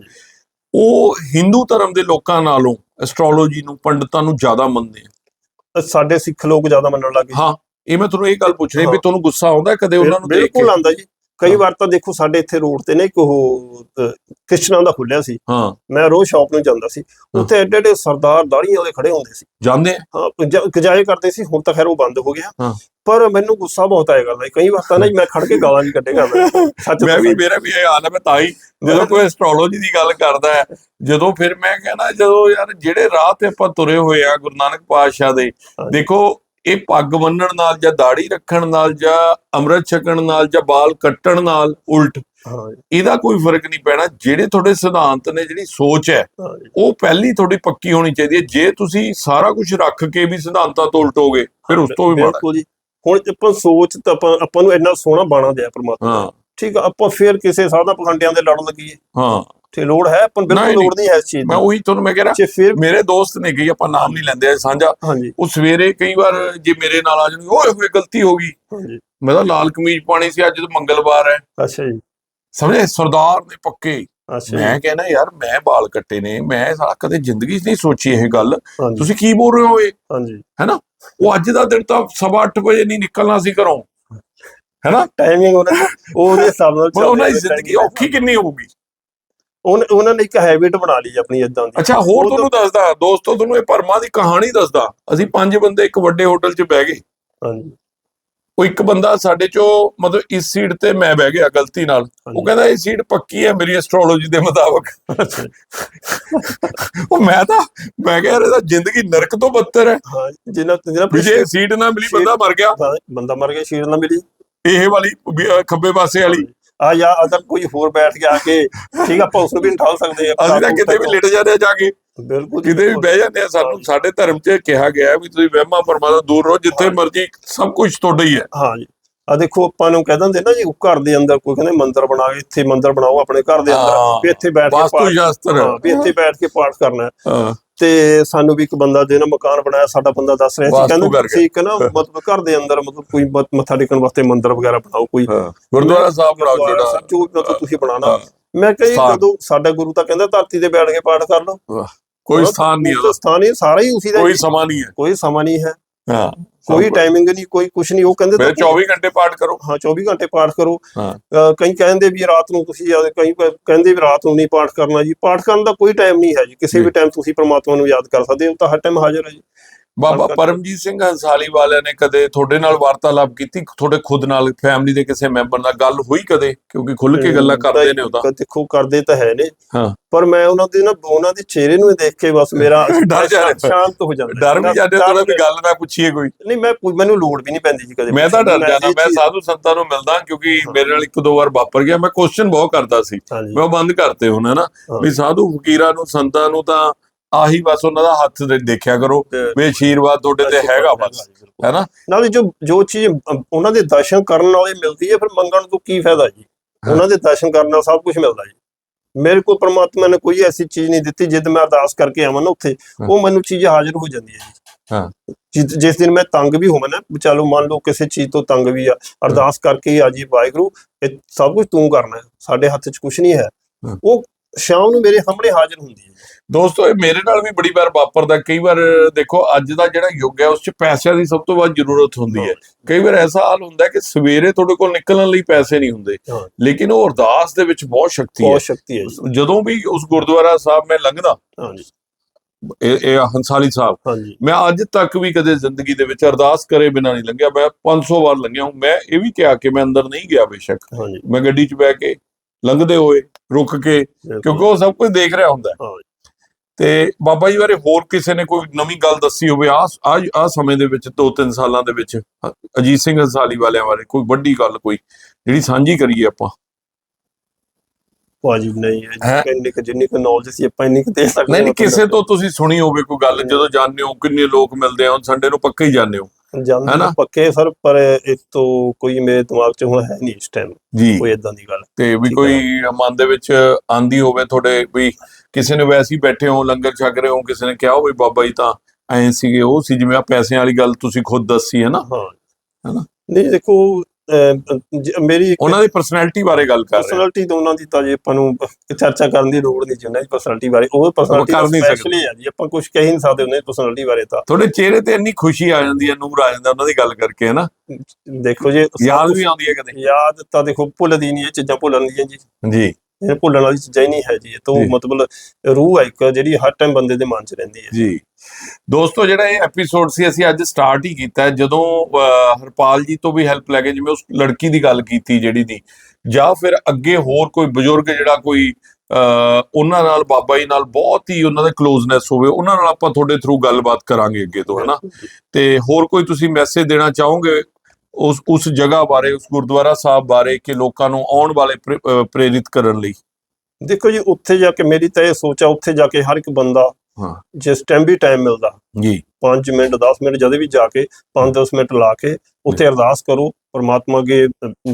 ਉਹ ਹਿੰਦੂ ਧਰਮ ਦੇ ਲੋਕਾਂ ਨਾਲੋਂ ਐਸਟ੍ਰੋਲੋਜੀ ਨੂੰ ਪੰਡਤਾਂ ਨੂੰ ਜ਼ਿਆਦਾ ਮੰਨਦੇ ਆ। ਸਾਡੇ ਸਿੱਖ ਲੋਕ ਜ਼ਿਆਦਾ ਮੰਨਣ ਲੱਗੇ ਹਾਂ ਇਹ ਮੈਂ ਤੁਹਾਨੂੰ ਇਹ ਗੱਲ ਪੁੱਛ ਰਹੀ ਵੀ। ਤੁਹਾਨੂੰ ਗੁੱਸਾ ਆਉਂਦਾ ਕਦੇ ਉਹਨਾਂ ਨੂੰ ਦੇਖ ਕੇ? ਬਿਲਕੁਲ ਆਂਦਾ ਜੀ। ਕਈ। ਵਾਰ ਤਾਂ ਦੇਖੋ ਸਾਡੇ ਇੱਥੇ ਰੋਡ ਤੇ ਨਾ ਇੱਕ ਉਹ ਕ੍ਰਿਸ਼ਨਾ ਦਾ ਖੁੱਲਿਆ ਸੀ। ਹਾਂ। ਮੈਂ ਰੋਜ਼ ਸ਼ਾਪ ਨੂੰ ਜਾਂਦਾ ਸੀ। ਉੱਥੇ ਐਡੇ ਐਡੇ ਸਰਦਾਰ ਦਾੜੀਆਂ ਵਾਲੇ ਖੜੇ ਹੁੰਦੇ ਸੀ। ਜਾਂਦੇ ਹਾਂ ਗਜਾਏ ਕਰਦੇ ਸੀ ਹੁਣ ਤਾਂ ਖੈਰ ਉਹ ਬੰਦ ਹੋ ਗਿਆ। ਹਾਂ। ਪਰ ਮੈਨੂੰ ਗੁੱਸਾ ਬਹੁਤ ਆਇਆ ਕਰਦਾ। ਕਈ ਵਾਰ ਤਾਂ ਨਾ ਮੈਂ ਖੜ ਕੇ ਗਾਲਾਂ ਵੀ ਕੱਢੇ ਕਰਦਾ ਸੱਚ ਮੈਂ ਵੀ। ਮੇਰਾ ਵੀ ਇਹ ਹਾਲ ਹੈ ਮੈਂ ਤਾਂ ਹੀ ਜਦੋਂ ਕੋਈ ਐਸਟ੍ਰੋਲੋਜੀ ਦੀ ਗੱਲ ਕਰਦਾ ਹੈ ਜਦੋਂ ਫਿਰ ਮੈਂ ਕਹਿੰਦਾ ਜਦੋਂ ਯਾਰ ਜਿਹੜੇ ਰਾਹ ਤੇ ਆਪਾਂ ਤੁਰੇ ਹੋਏ ਆ ਗੁਰੂ ਨਾਨਕ ਪਾਤਸ਼ਾਹ ਦੇ। ਦੇਖੋ ਇਹ ਪੱਗ ਬੰਨਣ ਨਾਲ ਜਾਂ ਦਾੜੀ ਰੱਖਣ ਨਾਲ ਜਾਂ ਅੰਮ੍ਰਿਤ ਛਕਣ ਨਾਲ ਜਾਂ ਬਾਲ ਕੱਟਣ ਨਾਲ ਉਲਟ ਇਹਦਾ ਕੋਈ ਫ਼ਰਕ ਨਹੀਂ ਪੈਣਾ ਜਿਹੜੇ ਤੁਹਾਡੇ ਸਿਧਾਂਤ ਨੇ ਜਿਹੜੀ ਸੋਚ ਹੈ। ਉਹ ਪਹਿਲੀ ਤੁਹਾਡੀ ਪੱਕੀ ਹੋਣੀ ਚਾਹੀਦੀ ਹੈ ਜੇ ਤੁਸੀਂ ਸਾਰਾ ਕੁਝ ਰੱਖ ਕੇ ਵੀ ਸਿਧਾਂਤਾਂ ਤੋਂ ਉਲਟੋਗੇ ਫਿਰ ਉਸ ਤੋਂ ਵੀ ਮਾੜਾ ਹੁਣ ਆਪਾਂ ਸੋਚ ਤਾਂ ਆਪਾਂ ਆਪਾਂ ਨੂੰ ਇੰਨਾ ਸੋਹਣਾ ਬਾਣਾ ਦਿਆ ਪ੍ਰਮਾਤਮਾ ਹਾਂ। ਠੀਕ ਆ ਆਪਾਂ ਫਿਰ ਕਿਸੇ ਸਾਧਾ ਪਖੰਡਿਆਂ ਦੇ ਲੜ ਲੱਗੀਏ। ਹਾਂ। ਤੇ ਲੋੜ ਹੈ ਆਪਾਂ ਬਿਲਕੁਲ ਲੋੜ ਨਹੀਂ ਹੈ ਇਸ ਚੀਜ਼ ਮੈਂ ਦੀ ਉਹੀ ਤੁਹਾਨੂੰ ਮੈਂ ਕਹਿ ਰਿਹਾ ਮੇਰੇ ਦੋਸਤ ਨੇ ਗਈ ਆਪਾਂ ਨਾਮ ਨਹੀਂ ਲੈਂਦੇ ਸਾਂਝਾ। ਉਹ ਸਵੇਰੇ ਕਈ ਵਾਰ ਜੇ ਮੇਰੇ ਨਾਲ ਆ ਜਾਣਗੇ ਓਏ ਹੋਏ ਗਲਤੀ ਹੋ ਗਈ। ਹਾਂਜੀ। ਮੈਂ ਤਾਂ ਲਾਲ ਕਮੀਜ਼ ਪਾਣੀ ਸੀ ਅੱਜ ਤਾਂ ਮੰਗਲਵਾਰ ਹੈ। ਅੱਛਾ ਜੀ। ਸਮਝੇ? ਸਰਦਾਰ ਨੇ ਪੱਕੇ। ਮੈਂ ਕਹਿੰਦਾ ਯਾਰ ਮੈਂ ਬਾਲ ਕੱਟੇ ਨੇ ਮੈਂ ਸਾਲਾ ਕਦੇ ਜ਼ਿੰਦਗੀ 'ਚ ਨਹੀਂ ਸੋਚੀ ਇਹ ਗੱਲ। ਤੁਸੀਂ ਕੀ ਬੋਲ ਰਹੇ ਹੋ ਇਹ? ਹਾਂਜੀ। ਉਹ ਅੱਜ ਦਾ ਦਿਨ ਤਾਂ ਸਵਾ ਵਜੇ ਨਹੀਂ ਨਿਕਲਣਾ ਸੀ ਘਰੋਂ। ਹੈਨਾ? ਟਾਈਮਿੰਗ ਉਹਨਾਂ ਉਹਦੇ ਹਿਸਾਬ ਨਾਲ ਪਰ ਉਹਨਾਂ ਦੀ ਚੱਲਦੇ ਜ਼ਿੰਦਗੀ ਔਖੀ ਕਿੰਨੀ ਹੋਊਗੀ? ਉਹਨ- ਉਹਨਾਂ ਨੇ ਇੱਕ ਹੈਬਿਟ ਬਣਾ ਲਈ ਆਪਣੀ ਇਦਾਂ ਦੀ। ਅੱਛਾ ਹੋਰ ਤੁਹਾਨੂੰ ਦੱਸਦਾ ਦੋਸਤੋ ਤੁਹਾਨੂੰ ਇਹ ਪਰਮਾ ਦੀ ਕਹਾਣੀ ਦੱਸਦਾ। ਅਸੀਂ ਪੰਜ ਬੰਦੇ ਇੱਕ ਵੱਡੇ ਹੋਟਲ 'ਚ ਬਹਿ ਗਏ। ਹਾਂਜੀ। ਉਹ ਇੱਕ ਬੰਦਾ ਸਾਡੇ ਚੋਂ ਮਤਲਬ ਇਸ ਸੀਟ ਤੇ ਮੈਂ ਬਹਿ ਗਿਆ ਗਲਤੀ ਨਾਲ। ਉਹ ਕਹਿੰਦਾ ਇਹ ਸੀਟ ਪੱਕੀ ਹੈ ਮੇਰੀ ਐਸਟ੍ਰੋਲੋਜੀ ਦੇ ਮੁਤਾਬਕ। ਉਹ ਮੈਂ ਤਾਂ ਮੈਂ ਕਿਹਾ ਇਹਦਾ ਜ਼ਿੰਦਗੀ ਨਰਕ ਤੋਂ ਬੱਤਰ ਹੈ। ਜਿਹਨਾਂ ਜਿਹਨਾਂ ਜੇ ਸੀਟ ਨਾ ਮਿਲੀ ਬੰਦਾ ਮਰ ਗਿਆ। ਬੰਦਾ ਮਰ ਗਿਆ ਸ਼ੀਰ ਨਾ ਮਿਲੀ। ਇਹ ਵਾਲੀ ਖੱਬੇ ਪਾਸੇ ਵਾਲੀ। ਆ ਜਾਂ ਅਗਰ ਕੋਈ ਹੋਰ ਬੈਠ ਕੇ ਆ ਕੇ ਠੀਕ ਆ, ਆਪਾਂ ਉਸ ਨੂੰ ਵੀ ਠਾਲ ਸਕਦੇ ਆ ਅਸੀਂ ਤਾਂ ਕਿਤੇ ਵੀ ਲਿਟ ਜਾਂਦੇ ਆ ਜਾ ਕੇ। ਬਿਲਕੁਲ ਕਿਤੇ ਵੀ ਬਹਿ ਜਾਂਦੇ ਆ ਸਾਨੂੰ ਸਾਡੇ ਧਰਮ 'ਚ ਕਿਹਾ ਗਿਆ ਵੀ ਤੁਸੀਂ ਵਹਿਮਾਂ ਪਰਮਾ ਤੋਂ ਦੂਰ ਰਹੋ ਜਿੱਥੇ ਮਰਜ਼ੀ ਸਭ ਕੁਝ ਤੁਹਾਡਾ ਹੀ ਹੈ। ਹਾਂ ਜੀ। ਆ ਦੇਖੋ ਆਪਾਂ ਨੂੰ ਕਹਿ ਦਿੰਦੇ ਨਾ ਜੀ ਘਰ ਦੇ ਅੰਦਰ ਕੋਈ ਕਹਿੰਦੇ ਮੰਦਿਰ ਬਣਾ ਕੇ ਇੱਥੇ ਮੰਦਿਰ ਬਣਾਓ ਆਪਣੇ ਘਰ ਦੇ। ਅੰਦਰ ਵੀ ਇੱਥੇ ਬੈਠ ਕੇ ਵਾਸਤੂ ਸ਼ਾਸਤਰ ਵੀ ਇੱਥੇ ਬੈਠ ਕੇ ਪਾਠ ਕਰਨਾ ਹੈ। ਤੇ ਸਾਨੂੰ ਵੀ ਇੱਕ ਬੰਦਾ ਜਿਹਨੇ ਮਕਾਨ ਬਣਾਇਆ ਸਾਡਾ ਬੰਦਾ ਦੱਸ ਰਿਹਾ ਸੀ ਕਹਿੰਦਾ। ਤੁਸੀਂ ਇੱਕ ਨਾ ਮਤਲਬ ਘਰ ਦੇ ਅੰਦਰ ਮਤਲਬ ਕੋਈ ਮੱਥਾ ਟੇਕਣ ਵਾਸਤੇ ਮੰਦਿਰ ਵਗੈਰਾ ਬਣਾਓ ਕੋਈ। ਗੁਰਦੁਆਰਾ ਸਾਹਿਬ ਬਣਾਓ ਜਿਹੜਾ। ਜੋ ਮਤਲਬ ਤੁਸੀਂ ਬਣਾਣਾ ਮੈਂ ਕਹੀ। ਜਦੋਂ ਸਾਡਾ ਗੁਰੂ ਤਾਂ ਕਹਿੰਦਾ ਧਰਤੀ ਤੇ ਬੈਠ ਕੇ ਪਾਠ ਕਰ ਲਓ। ਕੋਈ ਸਥਾਨ ਨਹੀਂ ਉਹ ਹੈ ਤਾਂ ਸਥਾਨ ਹੀ ਸਾਰਾ ਹੀ ਉਸੇ ਦਾ ਕੋਈ। ਸਮਾਂ ਨਹੀਂ ਹੈ। ਕੋਈ ਸਮਾਂ ਨਹੀਂ ਹੈ। ਹਾਂ। ਕੋਈ। ਟਾਈਮਿੰਗ ਨਹੀਂ ਕੋਈ ਕੁਝ ਨਹੀਂ। ਉਹ ਕਹਿੰਦੇ ਫਿਰ ਤਾਂ 24 ਘੰਟੇ ਪਾਠ ਕਰੋ। ਹਾਂ 24 ਘੰਟੇ ਪਾਠ ਕਰੋ। ਕਈ ਕਹਿੰਦੇ ਵੀ ਰਾਤ ਨੂੰ ਤੁਸੀਂ ਕਈ ਕਹਿੰਦੇ ਵੀ ਰਾਤ ਨੂੰ ਨਹੀਂ ਪਾਠ ਕਰਨਾ ਜੀ। ਪਾਠ ਕਰਨ ਦਾ ਕੋਈ ਟਾਈਮ ਨਹੀਂ ਹੈ ਜੀ। ਕਿਸੇ। ਵੀ ਟਾਈਮ ਤੁਸੀਂ ਪ੍ਰਮਾਤਮਾ ਨੂੰ ਯਾਦ ਕਰ ਸਕਦੇ ਹੋ ਤਾਂ ਹਰ ਟਾਈਮ ਹਾਜ਼ਰ ਹੈ ਜੀ। ਬਾਬਾ ਪਰਮਜੀਤ ਸਿੰਘ ਹੰਸਾਲੀ ਵਾਲਿਆਂ ਨੇ ਕਦੇ ਤੁਹਾਡੇ ਨਾਲ ਵਾਰਤਾਲਾਪ ਕੀਤੀ? ਤੁਹਾਡੇ ਖੁਦ ਨਾਲ ਫੈਮਿਲੀ ਦੇ ਕਿਸੇ ਮੈਂਬਰ ਨਾਲ ਗੱਲ ਹੋਈ ਕਦੇ? ਕਿਉਂਕਿ ਖੁੱਲ ਕੇ ਗੱਲਾਂ ਕਰਦੇ ਨੇ ਉਹ ਤਾਂ। ਕ- ਦੇਖੋ ਕਰਦੇ ਤਾਂ ਹੈ ਨੇ। ਪਰ ਮੈਂ ਉਹਨਾਂ ਦੇ ਨਾ ਉਹਨਾਂ ਦੇ ਚਿਹਰੇ ਨੂੰ ਹੀ ਦੇਖ ਕੇ ਬਸ ਮੇਰਾ। ਸ਼ਾਂਤ ਹੋ ਜਾਂਦਾ। ਡਰ ਵੀ ਜਾਂਦੇ ਥੋੜਾ ਵੀ ਗੱਲ ਨਾ ਪੁੱਛੀਏ ਕੋਈ। ਨਹੀਂ ਮੈਂ ਮੈਨੂੰ ਲੋੜ ਵੀ ਨਹੀਂ ਪੈਂਦੀ ਜੀ ਕਦੇ ਮੈਂ ਤਾਂ ਡਰ ਇਹ ਮੈਂ ਸਾਧੂ ਸੰਤਾਂ ਨੂੰ ਮਿਲਦਾ ਕਿਉਂਕਿ। ਮੇਰੇ ਨਾਲ ਇੱਕ ਦੋ ਵਾਰ ਵਾਪਰ ਗਿਆ। ਮੈਂ ਕੁਐਸਚਨ ਬਹੁਤ ਕਰਦਾ ਸੀ। ਮੈਂ ਉਹ ਬੰਦ ਕਰਤੇ ਹੁਣ ਹੈ। ਨਾ। ਵੀ ਸਾਧੂ ਫਕੀਰਾਂ ਨੂੰ ਸੰਤਾਂ ਨੂੰ ਤਾਂ ਆਹੀ ਬਸ ਉਹਨਾਂ ਦਾ ਹੱਥ ਦੇ- ਦੇਖਿਆ ਕਰੋ ਵੀ ਆਸ਼ੀਰਵਾਦ ਤੁਹਾਡੇ ਤੇ ਹੈਗਾ ਬਸ ਹੈ ਨਾ ਨਾਲੇ ਜੋ ਜੋ ਚੀਜ਼ ਉਹਨਾਂ ਦੇ ਦਰਸ਼ਨ ਕਰਨ ਵਾਲੇ ਮਿਲਦੀ ਹੈ ਫਿਰ ਮੰਗਣ ਤੋਂ ਕੀ ਫਾਇਦਾ ਜੀ। ਉਹਨਾਂ ਦੇ ਦਰਸ਼ਨ ਕਰਨ ਨਾਲ ਸਭ ਕੁਝ ਮਿਲਦਾ ਜੀ ਮੇਰੇ ਕੋਲ ਪ੍ਰਮਾਤਮਾ ਨੇ ਕੋਈ ਐਸੀ ਚੀਜ਼ ਨਹੀਂ ਦਿੱਤੀ ਜਦ ਮੈਂ ਅਰਦਾਸ ਕਰਕੇ ਆਵਾਂ ਨਾ ਉੱਥੇ। ਉਹ ਮੈਨੂੰ ਚੀਜ਼ ਹਾਜ਼ਰ ਹੋ ਜਾਂਦੀ ਹੈ ਜੀ ਹਾਂ। ਜਿਸ ਦਿਨ ਮੈਂ ਤੰਗ ਵੀ ਹੋਵਾਂ ਨਾ ਚਲੋ ਮੰਨ ਲਓ ਕਿਸੇ ਚੀਜ਼ ਤੋਂ ਤੰਗ ਵੀ ਆ ਅਰਦਾਸ ਕਰਕੇ ਆ ਜੀ ਵਾਹਿਗੁਰੂ ਇਹ ਸਭ ਕੁਝ ਤੂੰ ਕਰਨਾ ਹੈ ਸਾਡੇ ਹੱਥ 'ਚ ਕੁਝ ਨਹੀਂ ਹੈ ਹਾਂ। ਉਹ ਸ਼ਾਮ ਨੂੰ ਮੇਰੇ ਸਾਹਮਣੇ ਹਾਜ਼ਰ ਹੁੰਦੀ ਹੈ ਦੋਸਤੋ ਇਹ ਮੇਰੇ ਨਾਲ ਵੀ ਬੜੀ ਵਾਰ ਵਾਪਰਦਾ ਕਈ ਵਾਰ ਦੇਖੋ ਅੱਜ ਦਾ ਜਿਹੜਾ ਯੁੱਗ ਹੈ ਉਸ 'ਚ ਪੈਸਿਆਂ ਦੀ ਸਭ ਤੋਂ ਵੱਧ ਜ਼ਰੂਰਤ ਹੁੰਦੀ ਹੈ। ਕਈ ਵਾਰ ਐਸਾ ਹਾਲ ਹੁੰਦਾ ਕਿ ਸਵੇਰੇ ਤੁਹਾਡੇ ਕੋਲ ਨਿਕਲਣ ਲਈ ਪੈਸੇ ਨਹੀਂ ਹੁੰਦੇ। ਲੇਕਿਨ ਉਹ ਅਰਦਾਸ ਦੇ ਵਿੱਚ ਬਹੁਤ ਸ਼ਕਤੀ ਹੈ। ਬਹੁਤ ਸ਼ਕਤੀ ਹੈ ਜਦੋਂ ਵੀ ਉਸ ਗੁਰਦੁਆਰਾ ਸਾਹਿਬ ਮੈਂ ਲੰਘਦਾ ਹਾਂਜੀ ਇਹ ਇਹ ਹੰਸਾਲੀ ਸਾਹਿਬ ਹਾਂਜੀ ਮੈਂ ਅੱਜ ਤੱਕ ਵੀ ਕਦੇ ਜ਼ਿੰਦਗੀ ਦੇ ਵਿੱਚ ਅਰਦਾਸ ਕਰੇ ਬਿਨਾਂ ਨਹੀਂ ਲੰਘਿਆ। ਮੈਂ 500 ਵਾਰ ਲੰਘਿਆ ਹੂੰ। ਮੈਂ ਇਹ ਵੀ ਕਿਹਾ ਕਿ ਮੈਂ ਅੰਦਰ ਨਹੀਂ ਗਿਆ ਬੇਸ਼ੱਕ। ਹਾਂਜੀ ਮੈਂ ਗੱਡੀ 'ਚ ਬਹਿ ਕੇ ਲੰਘਦੇ ਹੋਏ ਰੁਕ ਕੇ ਕਿਉਂਕਿ ਉਹ ਸਭ ਕੁਝ ਦੇਖ ਰਿਹਾ ਹੁੰਦਾ। ਤੇ ਬਾਬਾ ਜੀ ਬਾਰੇ ਹੋਰ ਕਿਸੇ ਨੇ ਕੋਈ ਨਵੀਂ ਗੱਲ ਦੱਸੀ ਹੋਵੇ? ਆ ਆ ਆ ਸਮੇਂ ਦੇ ਵਿੱਚ 2-3 ਸਾਲਾਂ ਦੇ ਵਿੱਚ ਅਜੀਤ ਸਿੰਘ ਹੰਸਾਲੀ ਵਾਲਿਆਂ ਬਾਰੇ ਕੋਈ ਵੱਡੀ ਗੱਲ ਕੋਈ ਜਿਹੜੀ ਸਾਂਝੀ ਕਰੀਏ ਆਪਾਂ? ਭਾਜੀ ਨਹੀਂ ਹੈਂ? ਇੰਨੀ ਕੁ ਜਿੰਨੀ ਕੁ ਨੌਲੇਜ ਸੀ ਆਪਾਂ ਇੰਨੀ ਕੁ ਦੇ ਸਕਦੇ ਨਹੀਂ ਨਹੀਂ ਕਿਸੇ ਤੋਂ ਤੁਸੀਂ ਸੁਣੀ ਹੋਵੇ ਕੋਈ ਗੱਲ ਜਦੋਂ ਜਾਣਦੇ ਹੋ ਕਿੰਨੇ ਲੋਕ ਮਿਲਦੇ ਆ ਸੰਡੇ ਨੂੰ ਪੱਕਾ ਹੀ ਜਾਣਦੇ ਹੋ ਜਾਂਦੇ? ਤਾਂ ਪੱਕੇ ਸਰ ਪਰ ਇਸ ਤੋਂ ਕੋਈ ਮੇਰੇ ਦਿਮਾਗ 'ਚ ਹੁਣ ਹੈ ਨਹੀਂ ਇਸ ਟਾਈਮ ਕੋਈ ਇਦਾਂ ਦੀ ਗੱਲ। ਤੇ ਵੀ ਕੋਈ ਮਨ ਦੇ ਵਿੱਚ ਆਂਦੀ ਹੋਵੇ ਤੁਹਾਡੇ ਵੀ ਕਿਸੇ ਨੇ ਵੈਸੇ ਹੀ ਬੈਠੇ ਹੋ ਲੰਗਰ ਛਕ ਰਹੇ ਹੋ ਕਿਸੇ ਨੇ ਕਿਹਾ ਹੋਵੇ ਬਾਬਾ ਜੀ ਤਾਂ ਐਂ ਸੀਗੇ ਉਹ ਸੀ ਜਿਵੇਂ ਆ ਪੈਸਿਆਂ ਵਾਲੀ ਗੱਲ ਤੁਸੀਂ ਖੁਦ ਦੱਸੀ ਹੈ ਨਾ। ਹਾਂ। ਹੈਨਾ? ਨਹੀਂ ਦੇਖੋ ਮੇਰੀ ਉਹਨਾਂ ਦੀ ਪਰਸਨੈਲਿਟੀ ਬਾਰੇ ਗੱਲ ਕਰ ਰਹੇ ਪਰਸਨੈਲਿਟੀ ਤਾਂ ਉਹਨਾਂ ਦੀ ਤਾਂ ਜੀ ਆਪਾਂ ਨੂੰ ਚਰਚਾ ਕਰਨ ਦੀ ਲੋੜ ਨਹੀਂ ਜੀ ਉਹਨਾਂ ਦੀ ਪਰਸਨੈਲਿਟੀ ਬਾਰੇ। ਉਹ ਪਰਸਨੈਲਿਟੀ ਕਰ ਨਹੀਂ ਸਕਦੇ। ਸਪੈਸ਼ਲੀ ਹੈ ਜੀ ਆਪਾਂ ਕੁਝ ਕਹਿ ਨਹੀਂ ਸਕਦੇ ਉਹਨਾਂ ਦੀ ਪਰਸਨੈਲਿਟੀ ਬਾਰੇ ਤਾਂ। ਤੁਹਾਡੇ ਚਿਹਰੇ ਤੇ ਇੰਨੀ ਖੁਸ਼ੀ ਆ ਜਾਂਦੀ ਹੈ ਨੂਰ ਆ ਜਾਂਦਾ ਉਹਨਾਂ ਦੀ ਗੱਲ ਕਰਕੇ ਹੈ ਨਾ ਦੇਖੋ ਜੀ ਯਾਦ ਵੀ ਆਉਂਦੀ ਹੈ ਕਦੇ? ਯਾਦ ਤਾਂ ਦੇਖੋ ਭੁੱਲਦੀ ਨਹੀਂ ਇਹ ਚੀਜ਼ਾਂ ਭੁੱਲਣ ਦੀਆਂ ਜੀ। ਜੀ। ਇਹ ਭੁੱਲਣ ਵਾਲੀ ਚੀਜ਼ਾਂ ਹੀ ਨਹੀਂ ਹੈ ਜੀ। ਇਹ ਤਾਂ। ਮਤਲਬ ਰੂਹ ਹੈ ਇੱਕ ਜਿਹੜੀ ਹਰ ਟਾਈਮ ਬੰਦੇ ਦੇ ਮਨ 'ਚ ਰਹਿੰਦੀ ਹੈ। ਜੀ। ਦੋਸਤੋ ਜਿਹੜਾ ਇਹ ਐਪੀਸੋਡ ਸੀ ਅਸੀਂ ਅੱਜ ਸਟਾਰਟ ਹੀ ਕੀਤਾ ਜਦੋਂ ਹਰਪਾਲ ਜੀ ਤੋਂ ਵੀ ਹੈਲਪ ਲੈ ਕੇ ਜਿਵੇਂ ਉਸ ਲੜਕੀ ਦੀ ਗੱਲ ਕੀਤੀ ਜਿਹੜੀ ਦੀ ਜਾਂ ਫਿਰ ਅੱਗੇ ਹੋਰ ਕੋਈ ਬਜ਼ੁਰਗ ਜਿਹੜਾ ਕੋਈ ਉਹਨਾਂ ਨਾਲ ਬਾਬਾ ਜੀ ਨਾਲ ਬਹੁਤ ਹੀ ਉਹਨਾਂ ਦਾ ਕਲੋਜ਼ਨੈਸ ਹੋਵੇ ਉਹਨਾਂ ਨਾਲ ਆਪਾਂ ਤੁਹਾਡੇ ਥਰੂ ਗੱਲਬਾਤ ਕਰਾਂਗੇ ਅੱਗੇ ਤੋਂ ਹਨਾ? ਤੇ ਹੋਰ ਕੋਈ ਤੁਸੀਂ ਮੈਸੇਜ ਦੇਣਾ ਚਾਹੋਗੇ? ਉਸ ਉਸ ਜਗ੍ਹਾ ਬਾਰੇ ਉਸ ਗੁਰਦੁਆਰਾ ਸਾਹਿਬ ਬਾਰੇ ਕਿ ਲੋਕਾਂ ਨੂੰ ਆਉਣ ਵਾਲੇ ਪ੍ਰੇਰਿਤ ਕਰਨ ਲਈ? ਦੇਖੋ ਜੀ ਉੱਥੇ ਜਾ ਕੇ ਮੇਰੀ ਤਾਂ ਇਹ ਸੋਚ ਆ ਉੱਥੇ ਜਾ ਕੇ ਹਰ ਇੱਕ ਬੰਦਾ ਹਾਂ। ਜਿਸ ਟਾਈਮ ਵੀ ਟਾਈਮ ਮਿਲਦਾ ਜੀ। 5 ਮਿੰਟ 10 ਮਿੰਟ ਜਦੇ ਵੀ ਜਾ ਕੇ 5-10 ਮਿੰਟ ਲਾ ਕੇ ਉੱਥੇ ਅਰਦਾਸ ਕਰੋ ਪਰਮਾਤਮਾ ਅੱਗੇ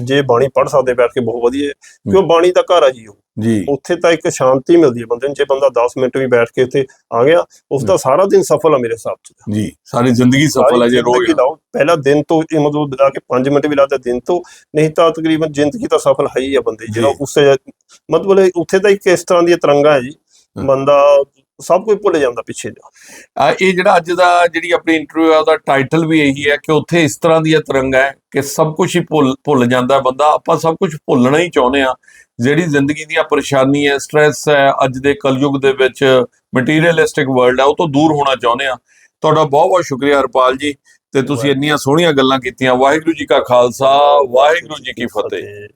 ਜੇ ਬਾਣੀ ਪੜ੍ਹ ਸਕਦੇ ਬੈਠ ਕੇ ਬਹੁਤ ਵਧੀਆ ਕਿਉਂ? ਬਾਣੀ ਦਾ ਘਰ ਆ ਜੀ ਉਹ। ਜੀ ਉੱਥੇ ਤਾਂ ਇੱਕ ਸ਼ਾਂਤੀ ਮਿਲਦੀ ਹੈ ਬੰਦੇ ਨੂੰ ਜੇ ਬੰਦਾ 10 ਮਿੰਟ ਵੀ ਬੈਠ ਕੇ ਉੱਥੇ ਆ ਗਿਆ ਉਸ ਦਾ ਸਾਰਾ ਦਿਨ ਸਫਲ ਆ ਮੇਰੇ ਹਿਸਾਬ 'ਚ ਜੀ ਸਾਰੀ ਜ਼ਿੰਦਗੀ ਸਫਲ ਹੈ ਜੇ ਰੋਜ਼ ਪਹਿਲਾ ਦਿਨ ਤੋਂ ਇਹ ਮਤਲਬ ਲਾ ਕੇ 5 ਮਿੰਟ ਵੀ ਲਾਦਾ ਦਿਨ ਤੋਂ ਨਹੀਂ ਤਾਂ ਤਕਰੀਬਨ ਜ਼ਿੰਦਗੀ ਤਾਂ ਸਫਲ ਹੈ ਹੀ ਆ ਬੰਦੇ ਦੀ। ਜਿਹੜਾ। ਉਸੇ ਮਤਲਬ ਉੱਥੇ ਤਾਂ ਇੱਕ ਇਸ ਤਰ੍ਹਾਂ ਦੀ ਤਰੰਗਾ ਹੈ ਜੀ। ਬੰਦਾ ਸਭ ਕੁਝ ਭੁੱਲ ਜਾਂਦਾ ਪਿੱਛੇ ਜਾ ਆ ਇਹ ਜਿਹੜਾ ਅੱਜ ਦਾ ਜਿਹੜੀ ਆਪਣੀ ਇੰਟਰਵਿਊ ਆ ਉਹਦਾ ਟਾਈਟਲ ਵੀ ਇਹੀ ਹੈ ਕਿ ਉੱਥੇ ਇਸ ਤਰ੍ਹਾਂ ਦੀਆਂ ਤਰੰਗਾਂ ਹੈ ਕਿ ਸਭ ਕੁਝ ਹੀ ਭੁੱਲ ਭੁੱਲ ਜਾਂਦਾ ਬੰਦਾ ਆਪਾਂ ਸਭ ਕੁਝ ਭੁੱਲਣਾ ਹੀ ਚਾਹੁੰਦੇ ਆ ਜਿਹੜੀ ਜ਼ਿੰਦਗੀ ਦੀਆਂ ਪਰੇਸ਼ਾਨੀ ਹੈ ਸਟ੍ਰੈਸ ਹੈ ਅੱਜ ਦੇ ਕਲਯੁਗ ਦੇ ਵਿੱਚ ਮਟੀਰੀਅਲਿਸਟਿਕ ਵਰਲਡ ਹੈ ਉਹ ਤੋਂ ਦੂਰ ਹੋਣਾ ਚਾਹੁੰਦੇ ਆ ਤੁਹਾਡਾ ਬਹੁਤ ਬਹੁਤ ਸ਼ੁਕਰੀਆ ਹਰਪਾਲ ਜੀ ਤੇ ਤੁਸੀਂ ਇੰਨੀਆਂ ਸੋਹਣੀਆਂ ਗੱਲਾਂ ਕੀਤੀਆਂ। ਵਾਹਿਗੁਰੂ ਜੀ ਕਾ ਖਾਲਸਾ ਵਾਹਿਗੁਰੂ ਜੀ ਕੀ ਫਤਿਹ।